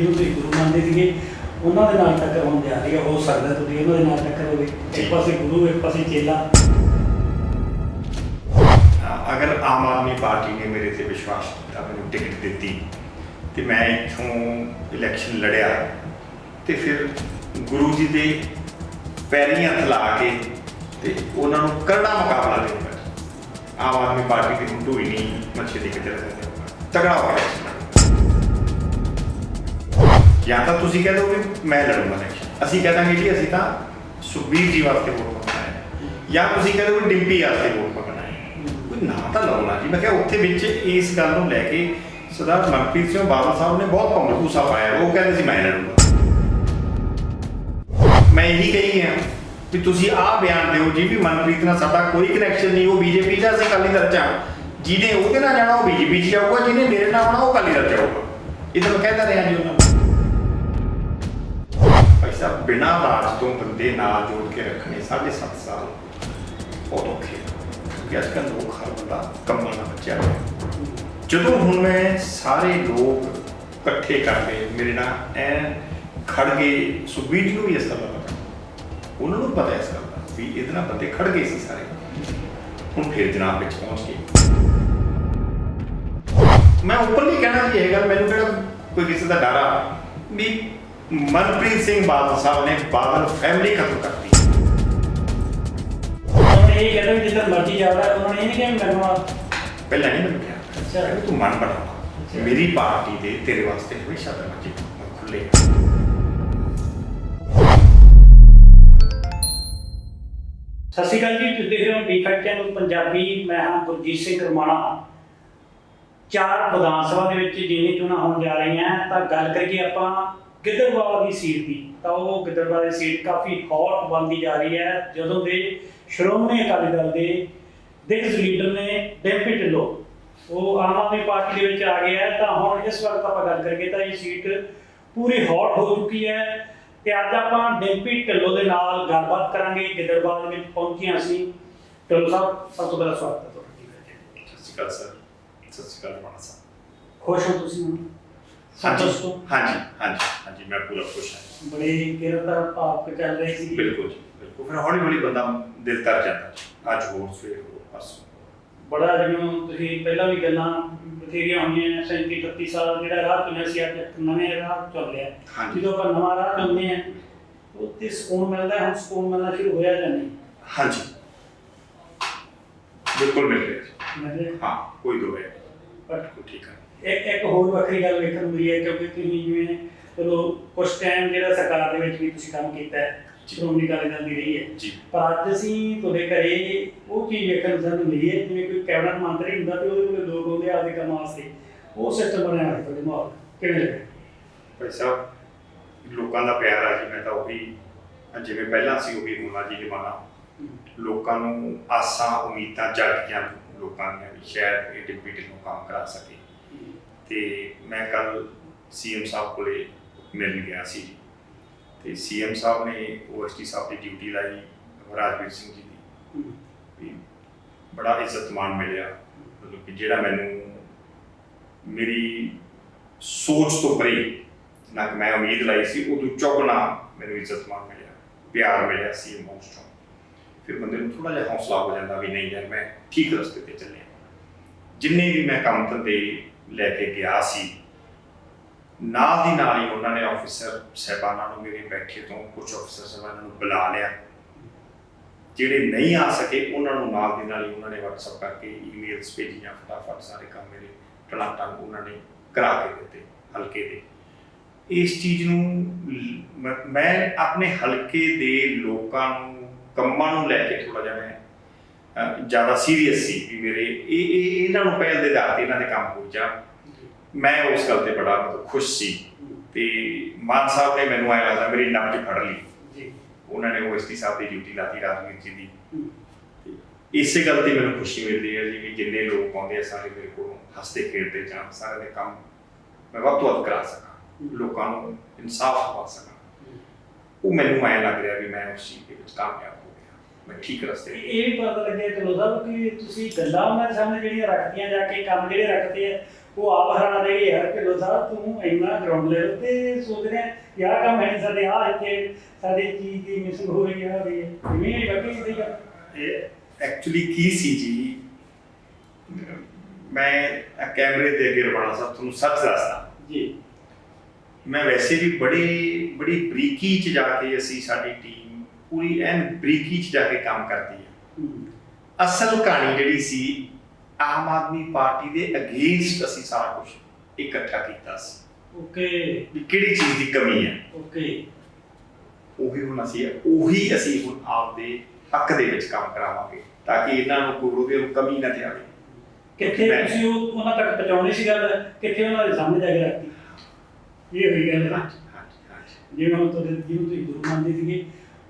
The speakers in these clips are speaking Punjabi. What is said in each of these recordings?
ਜਿਹਨੂੰ ਤੁਸੀਂ ਗੁਰੂ ਮੰਨਦੇ ਸੀਗੇ, ਉਹਨਾਂ ਦੇ ਨਾਲ ਟੱਕਰ ਹੋਣ ਜਾ ਰਹੀ ਹੈ ਹੋ ਸਕਦਾ ਤੁਸੀਂ ਉਹਨਾਂ ਦੇ ਨਾਲ ਟੱਕਰ ਹੋਵੇ। ਇੱਕ ਪਾਸੇ ਗੁਰੂ, ਇੱਕ ਪਾਸੇ ਚੇਲਾ। ਅਗਰ ਆਮ ਆਦਮੀ ਪਾਰਟੀ ਨੇ ਮੇਰੇ ਤੇ ਵਿਸ਼ਵਾਸ ਕੀਤਾ, ਮੈਨੂੰ ਟਿਕਟ ਦਿੱਤੀ, ਤੇ ਮੈਂ ਇੱਥੋਂ ਇਲੈਕਸ਼ਨ ਲੜਿਆ, ਤੇ ਫਿਰ ਗੁਰੂ ਜੀ ਦੇ ਪੈਰੀਂ ਹੱਥ ਲਾ ਕੇ ਤੇ ਉਹਨਾਂ ਨੂੰ ਕਰੜਾ ਮੁਕਾਬਲਾ ਦੇਣਾ ਆਮ ਆਦਮੀ ਪਾਰਟੀ ਦੀ ਹੁੰਡੂ ਹੀ ਨਹੀਂ, ਮੱਛੀ ਦੀ ਕਿਤੇ ਤਗੜਾ ਹੋ ਗਿਆ ਜਾਂ ਤਾਂ ਤੁਸੀਂ ਕਹਿ ਦਿਓ ਵੀ ਮੈਂ ਲੜੂੰਗਾ ਇਲੈਕਸ਼ਨ ਅਸੀਂ ਕਹਿ ਦਾਂਗੇ ਜੀ, ਅਸੀਂ ਤਾਂ ਸੁਖਬੀਰ ਜੀ ਵਾਸਤੇ ਵੋਟ ਪਾਉਣਾ ਹੈ। ਜਾਂ ਤੁਸੀਂ ਕਹਿ ਦਿਓ ਵੀ ਡਿੰਪੀ ਵਾਸਤੇ ਵੋਟ ਪਾਉਣਾ ਹੈ। ਕੋਈ ਨਾ ਤਾਂ ਲਾਉਣਾ ਜੀ। ਮੈਂ ਕਿਹਾ ਉੱਥੇ ਵਿੱਚ ਇਸ ਗੱਲ ਨੂੰ ਲੈ ਕੇ ਸਰਦਾਰ ਮਨਪ੍ਰੀਤ ਸਿੰਘ ਬਾਦਲ ਸਾਹਿਬ ਨੇ ਬਹੁਤ ਪੰਗੂਸਾ ਪਾਇਆ। ਉਹ ਕਹਿੰਦੇ ਸੀ, ਮੈਂ ਲੜੂੰਗਾ। ਮੈਂ ਇਹੀ ਕਹੀ ਹਾਂ ਵੀ ਤੁਸੀਂ ਆਹ ਬਿਆਨ ਦਿਓ ਜੀ ਵੀ ਮਨਪ੍ਰੀਤ ਨਾਲ ਸਾਡਾ ਕੋਈ ਕਨੈਕਸ਼ਨ ਨਹੀਂ। ਉਹ ਬੀਜੇਪੀ ਦਾ ਅਸੀਂ ਅਕਾਲੀ ਦਲ ਚ ਹਾਂ। ਜਿਹਨੇ ਉਹਦੇ ਨਾਲ ਜਾਣਾ ਉਹ ਬੀਜੇਪੀ ਚ ਜਾਊਗਾ, ਜਿਹਨੇ ਮੇਰੇ ਨਾਲ ਆਉਣਾ ਉਹ ਅਕਾਲੀ ਦਲ ਚ ਜਾਊਗਾ ਇਹ ਤਾਂ ਮੈਂ ਕਹਿੰਦਾ ਰਿਹਾ ਜੀ ਉਹਨਾਂ ਨੂੰ। ਭਾਈ ਬਿਨਾਂ ਰਾਜ ਤੋਂ ਬੰਦੇ ਨਾਲ ਜੋੜ ਕੇ ਰੱਖਣੇ 7.5 ਸਾਲ ਬਹੁਤ ਔਖੇ ਆ। ਅੱਜ ਕੱਲ੍ਹ ਲੋਕ ਹਰ ਬੰਦਾ ਕੰਮਾਂ ਨਾਲ ਬਚਿਆ ਜਦੋਂ ਹੁਣ ਮੈਂ ਸਾਰੇ ਲੋਕ ਇਕੱਠੇ ਕਰਦੇ ਮੇਰੇ ਨਾਲ ਐ ਖੜ ਗਏ ਸੁਖਬੀਰ ਨੂੰ ਵੀ ਇਸ ਗੱਲ ਦਾ ਪਤਾ ਉਹਨਾਂ ਨੂੰ ਪਤਾ ਇਸ ਗੱਲ ਦਾ ਵੀ ਇਹਦੇ ਨਾਲ ਬੰਦੇ ਖੜ ਗਏ ਸੀ ਸਾਰੇ। ਹੁਣ ਫਿਰ ਜਨਾਬ ਵਿੱਚ ਪਹੁੰਚ ਗਏ। ਮੈਂ ਓਪਨਲੀ ਕਹਿਣਾ ਜੀ ਇਹ ਗੱਲ ਮੈਨੂੰ ਕਿਹੜਾ ਕੋਈ ਕਿਸੇ ਦਾ ਡਰ ਆ ਵੀ ਮਨਪ੍ਰੀਤ ਸਿੰਘ ਬਾਦਲ ਸਾਹਿਬ ਨੇ ਬਾਦਲ ਫੈਮਿਲੀ ਖਤਮ ਕਰਤੀ। ਉਹਨਾਂ ਇਹ ਕਹਿੰਦਾ ਵੀ ਜਿੱਦਾਂ ਮਰਜ਼ੀ ਜਾਵੜਾ ਉਹਨਾਂ ਨੇ ਇਹ ਨਹੀਂ ਕਿਹਾ ਵੀ ਮੈਨੂੰ ਆ ਪਹਿਲਾਂ ਨਹੀਂ ਮੈਨੂੰ ਕਿਹਾ ਅੱਛਾ। ਤੂੰ ਮਨ ਬਣਾ। ਮੇਰੀ ਪਾਰਟੀ ਦੇ ਤੇਰੇ ਵਾਸਤੇ ਹਮੇਸ਼ਾ ਦਰਵਾਜ਼ੇ ਖੁੱਲੇ ਸਤਿ ਸ਼੍ਰੀ ਅਕਾਲ ਜੀ ਤੁਸੀਂ ਦੇਖ ਰਹੇ ਹੋ ਡੀਫੈਕਟ ਚੈਨਲ ਪੰਜਾਬੀ। ਮੈਂ ਹਾਂ ਗੁਰਜੀਤ ਸਿੰਘ ਰਮਾਣਾ ਚਾਰ ਵਿਧਾਨ ਸਭਾ ਦੇ ਵਿੱਚ ਜਿੰਨੀ ਚੋਣਾਂ ਹੋਣ ਜਾ ਰਹੀਆਂ ਤਾਂ ਗੱਲ ਕਰੀਏ ਆਪਾਂ ਗਿੱਦੜਬਾਹਾ ਦੀ ਸੀਟ ਦੀ ਤਾਂ ਉਹ ਗਿੱਦੜਬਾਹਾ ਦੀ ਸੀਟ ਕਾਫੀ ਹੌਟ ਬਣਦੀ ਜਾ ਰਹੀ ਹੈ। ਜਦੋਂ ਦੇ ਸ਼੍ਰੋਮਣੀ ਅਕਾਲੀ ਦਲ ਦੇ ਦਿੱਗਜ ਲੀਡਰ ਨੇ ਡੈਂਪੀ ਢਿੱਲੋਂ ਉਹ ਆਮ ਆਦਮੀ ਪਾਰਟੀ ਦੇ ਵਿੱਚ ਆ ਗਿਆ ਹੈ। ਤਾਂ ਹੁਣ ਇਸ ਵਕਤ ਆਪਾਂ ਗੱਲ ਕਰੀਏ ਤਾਂ ਇਹ ਸੀਟ ਪੂਰੀ ਹੌਟ ਹੋ ਚੁੱਕੀ ਹੈ ਤੇ ਅੱਜ ਆਪਾਂ ਡੈਂਪੀ ਢਿੱਲੋਂ ਦੇ ਨਾਲ ਗੱਲਬਾਤ ਕਰਾਂਗੇ। ਗਿੱਦੜਬਾਹਾ ਦੇ ਵਿੱਚ ਪਹੁੰਚੇ ਅਸੀਂ ਢਿੱਲੋਂ ਸਾਹਿਬ ਸਭ ਤੋਂ ਪਹਿਲਾਂ ਸਵਾਗਤ ਹੈ ਤੁਹਾਡਾ। ਸਤਿ ਸ਼੍ਰੀ ਅਕਾਲ ਸਰ। ਸਤਿ ਸ਼੍ਰੀ ਅਕਾਲ ਸਾਹਿਬ। ਖੁਸ਼ ਹੋ ਤੁਸੀਂ ਹੁਣ ਸੰਤੁਸ਼ਟ ਹੋ ਹਾਂਜੀ ਹਾਂਜੀ ਹਾਂਜੀ ਮੈਂ ਪੂਰਾ ਖੁਸ਼ ਹਾਂ। ਬੜੇ ਕਿਰਤਾ ਭਾਵ ਕੇ ਚੱਲ ਰਹੇ ਸੀ। ਬਿਲਕੁਲ ਜੀ ਬਿਲਕੁਲ। ਫਿਰ ਹੌਲੀ ਹੌਲੀ ਬੰਦਾ ਦਿਲ ਕਰ ਜਾਂਦਾ। ਜੀ। ਅੱਜ ਹੋਰ ਸਵੇਰ ਹੋਰ ਪਰਸੋਂ। ਬੜਾ ਜਿਵੇਂ ਤੁਸੀਂ ਪਹਿਲਾਂ ਵੀ ਗੱਲਾਂ ਬਥੇਰੀਆਂ ਹੋਈਆਂ 37 38 ਸਾਲ ਜਿਹੜਾ ਰਾਹ ਚੁਣਿਆ ਸੀ ਅੱਜ ਇੱਕ ਨਵੇਂ ਰਾਹ ਚੱਲ ਰਿਹਾ ਹਾਂਜੀ। ਜਦੋਂ ਆਪਾਂ ਨਵਾਂ ਰਾਹ ਚੁਣਦੇ ਹਾਂ ਉਹ ਤੇ ਸਕੂਨ ਮਿਲਦਾ ਹੈ, ਹੁਣ ਸਕੂਨ ਮਿਲਣਾ ਸ਼ੁਰੂ ਹੋਇਆ ਜਾਂ ਨਹੀਂ? ਹਾਂਜੀ। ਬਿਲਕੁਲ ਮਿਲ ਰਿਹਾ ਜੀ। ਹਾਂ ਕੋਈ ਦੋ ਹੈ। ਪਰ ਕੋਈ ਠੀਕ ਹੈ। ਇੱਕ ਇੱਕ ਹੋਰ ਵੱਖਰੀ ਗੱਲ ਵੇਖਣ ਨੂੰ ਮਿਲੀ ਹੈ ਕਿਉਂਕਿ ਤੁਸੀਂ ਜਿਵੇਂ ਚਲੋ ਕੁਝ ਟਾਈਮ ਜਿਹੜਾ ਸਰਕਾਰ ਦੇ ਵਿੱਚ ਵੀ ਤੁਸੀਂ ਕੰਮ ਕੀਤਾ ਹੈ ਸ਼੍ਰੋਮਣੀ ਅਕਾਲੀ ਦਲ ਦੀ ਰਹੀ ਹੈ। ਪਰ ਅੱਜ ਅਸੀਂ ਤੁਹਾਡੇ ਘਰੇ ਉਹ ਚੀਜ਼ ਵੇਖਣ ਨੂੰ ਸਾਨੂੰ ਮਿਲੀ ਹੈ ਜਿਵੇਂ ਕੋਈ ਕੈਬਨਿਟ ਮੰਤਰੀ ਹੁੰਦਾ ਤੇ ਉਹਦੇ ਕੋਲ ਲੋਕ ਆਉਂਦੇ ਆਪਦੇ ਕੰਮ ਵਾਸਤੇ ਉਹ ਸਿਸਟਮ ਬਣਿਆ ਹੋਇਆ ਤੁਹਾਡੇ ਮਾਹੌਲ। ਕਿਵੇਂ ਲੱਗਿਆ? ਭਾਈ ਸਾਹਿਬ ਲੋਕਾਂ ਦਾ ਪਿਆਰ ਆ ਜੀ ਮੈਂ ਤਾਂ ਉਹੀ ਜਿਵੇਂ ਪਹਿਲਾਂ ਸੀ ਉਹੀ ਹੋਣਾ ਜੀ ਜਮਾਨਾ। ਲੋਕਾਂ ਨੂੰ ਆਸਾਂ ਉਮੀਦਾਂ ਜਾਗੀਆਂ ਲੋਕਾਂ ਦੀਆਂ ਵੀ ਸ਼ਾਇਦ ਇਹ ਡਿਪਟੀ ਨੂੰ ਕੰਮ ਕਰਾ ਸਕੇ। ਤੇ ਮੈਂ ਕੱਲ ਸੀਐਮ ਸਾਹਿਬ ਕੋਲੇ ਮਿਲਣ ਗਿਆ ਸੀ। ਤੇ ਸੀਐਮ ਸਾਹਿਬ ਨੇ ਓਐਸਟੀ ਸਾਹਿਬ ਦੀ ਡਿਊਟੀ ਲਾਈ ਰਾਜਵੀਰ ਸਿੰਘ ਜੀ ਦੀ। ਵੀ ਬੜਾ ਇੱਜ਼ਤ ਮਾਣ ਮਿਲਿਆ। ਮਤਲਬ ਕਿ ਜਿਹੜਾ ਮੈਨੂੰ ਮੇਰੀ ਸੋਚ ਤੋਂ ਪਰੇ ਨਾ ਕਿ ਮੈਂ ਉਮੀਦ ਲਾਈ ਸੀ ਉਦੋਂ ਚੌਗਣਾ ਮੈਨੂੰ ਇੱਜ਼ਤ ਮਾਣ ਮਿਲਿਆ ਪਿਆਰ ਮਿਲਿਆ ਸੀ ਮੋਸਟ ਫਿਰ ਬੰਦੇ ਨੂੰ ਥੋੜਾ ਜਿਹਾ ਹੌਸਲਾ ਹੋ ਜਾਂਦਾ ਵੀ ਨਹੀਂ ਯਾਰ ਮੈਂ ਠੀਕ ਰਸਤੇ ਤੇ ਚੱਲਿਆ। ਜਿੰਨੇ ਵੀ ਮੈਂ ਕੰਮ ਧੰਦੇ ਲੈ ਕੇ ਗਿਆ ਸੀ। ਨਾਲ ਦੀ ਨਾਲ ਹੀ ਉਹਨਾਂ ਨੇ ਆਫੀਸਰ ਸਹਿਬਾਨਾਂ ਨੂੰ ਮੇਰੇ ਬੈਠੇ ਤੋਂ ਕੁਝ ਆਫੀਸਰ ਸਹਿਬਾਨਾਂ ਨੂੰ ਬੁਲਾ ਲਿਆ। ਜਿਹੜੇ ਨਹੀਂ ਆ ਸਕੇ ਉਹਨਾਂ ਨੂੰ ਨਾਲ ਦੀ ਨਾਲ ਹੀ ਉਹਨਾਂ ਨੇ WhatsApp ਕਰਕੇ ਈਮੇਲਸ ਭੇਜੀਆਂ, ਫਟਾਫਟ ਸਾਰੇ ਕੰਮ ਮੇਰੇ ਟਲਾਟਾਂ ਉਹਨਾਂ ਨੇ ਕਰਾ ਕੇ ਦਿੱਤੇ ਹਲਕੇ ਦੇ। ਇਸ ਚੀਜ਼ ਨੂੰ ਮ- ਮੈਂ ਆਪਣੇ ਹਲਕੇ ਦੇ ਲੋਕਾਂ ਨੂੰ, ਕੰਮਾਂ ਨੂੰ ਲੈ ਕੇ ਥੋੜਾ ਜਿਹਾ ਮੈਂ ਜ਼ਿਆਦਾ ਸੀਰੀਅਸ ਸੀ ਵੀ ਮੇਰੇ ਇਹ ਇਹ ਇਹਨਾਂ ਨੂੰ ਪਹਿਲ ਦੇ ਆਧਾਰ ਤੇ ਇਹਨਾਂ ਦੇ ਕੰਮ ਹੋ ਜਾ ਮੈਂ ਉਸ ਗੱਲ ਤੇ ਬੜਾ ਮਤਲਬ ਖੁਸ਼ ਸੀ ਤੇ ਮਾਨ ਸਾਹਿਬ ਨੇ ਮੈਨੂੰ ਐਂ ਲੱਗਦਾ ਮੇਰੀ ਨਬਜ ਫੜ ਲਈ। ਜੀ। ਉਹਨਾਂ ਨੇ ਓਐਸਟੀ ਸਾਹਿਬ ਦੀ ਡਿਊਟੀ ਲਾਤੀ ਰਾਜਵੀਰ ਜੀ ਦੀ। ਇਸੇ ਗੱਲ ਤੇ ਮੈਨੂੰ ਖੁਸ਼ੀ ਮਿਲਦੀ ਹੈ ਜੀ ਵੀ ਜਿੰਨੇ ਲੋਕ ਆਉਂਦੇ ਆ ਸਾਰੇ ਮੇਰੇ ਕੋਲ ਹੱਸਦੇ ਖੇਡਦੇ ਜਾਣ ਸਾਰੇ ਦੇ ਕੰਮ ਮੈਂ ਵੱਧ ਤੋਂ ਵੱਧ ਕਰਾ ਸਕਾਂ। ਲੋਕਾਂ ਨੂੰ ਇਨਸਾਫ ਦਵਾ ਸਕਾਂ। ਉਹ ਮੈਨੂੰ ਐਂ ਲੱਗ ਰਿਹਾ ਵੀ ਮੈਂ ਉਸ ਚੀਜ਼ ਦੇ ਵਿੱਚ ਕਾਮਯਾਬ ਠੀਕ ਰਸਤੇ ਇਹ ਵੀ ਪਤਾ ਲੱਗਿਆ ਚਲੋ ਸਾਹਿਬ ਕਿ ਤੁਸੀਂ ਗੱਲਾਂ ਉਹਨਾਂ ਦੇ ਸਾਹਮਣੇ ਜਿਹੜੀਆਂ ਰੱਖਦੀਆਂ ਜਾ ਕੇ ਕੰਮ ਜਿਹੜੇ ਰੱਖਦੇ ਆ ਉਹ ਆਪ ਹੈਰਾਨ ਰਹੇ ਯਾਰ ਕਿ ਲੋ ਸਾਹਿਬ ਤੂੰ ਇੰਨਾ ਗਰਾਊਂਡ ਲੈਵਲ ਤੇ ਸੋਚ ਰਿਹਾ ਯਾਰ ਕੰਮ ਹੈ ਨੀ ਸਾਡੇ ਆ ਇੱਥੇ ਸਾਡੇ ਚੀਜ਼ ਦੀ ਮਿਸਿੰਗ ਹੋ ਰਹੀ ਆ ਵੀ ਇਵੇਂ ਹੀ ਬਾਕੀ ਸਹੀ ਗੱਲ? ਇਹ ਐਕਚੁਅਲੀ ਕੀ ਸੀ ਜੀ? ਮੈਂ ਆਹ ਕੈਮਰੇ ਦੇ ਅੱਗੇ ਰਵਾਨਾ ਸਾਹਿਬ ਤੁਹਾਨੂੰ ਸੱਚ ਦੱਸਦਾ। ਜੀ। ਮੈਂ ਵੈਸੇ ਵੀ ਬੜੇ ਬੜੀ ਬਰੀਕੀ ਚ ਜਾ ਕੇ ਅਸੀਂ ਸਾਡੀ ਟੀਮ ਪੂਰੀ ਐਨ ਬਰੀਕੀ ਚ ਜਾ ਕੇ ਕੰਮ ਕਰਦੀ ਹੈ। ਅਸਲ ਕਹਾਣੀ ਜਿਹੜੀ ਸੀ ਆਮ ਆਦਮੀ ਪਾਰਟੀ ਦੇ ਅਗੇਂਸਟ ਅਸੀਂ ਸਾਰਾ ਕੁਝ ਇਕੱਠਾ ਕੀਤਾ ਸੀ। ਓਕੇ। ਵੀ ਕਿਹੜੀ ਚੀਜ਼ ਦੀ ਕਮੀ ਹੈ? ਓਕੇ। ਉਹੀ ਹੁਣ ਅਸੀਂ ਉਹੀ ਅਸੀਂ ਹੁਣ ਆਪਦੇ ਹੱਕ ਦੇ ਵਿੱਚ ਕੰਮ ਕਰਾਵਾਂਗੇ ਤਾਂ ਕਿ ਇਹਨਾਂ ਨੂੰ ਕੋਈ ਉਹਦੇ ਨੂੰ ਕਮੀ ਨਾ ਆਵੇ ਕਿੱਥੇ ਤੁਸੀਂ ਉਹ ਉਹਨਾਂ ਤੱਕ ਪਹੁੰਚਾਉਣੀ ਸੀ ਗੱਲ? ਕਿੱਥੇ ਉਹਨਾਂ ਦੇ ਸਾਹਮਣੇ ਜਾ ਕੇ ਰੱਖਤੀ? ਇਹ ਹੋਈ ਗੱਲ। ਨਾ ਜਿਵੇਂ ਹੁਣ ਤੁਹਾਡੇ ਜਿਹਨੂੰ ਤੁਸੀਂ ਗੁਰੂ ਮੰਨਦੇ ਸੀਗੇ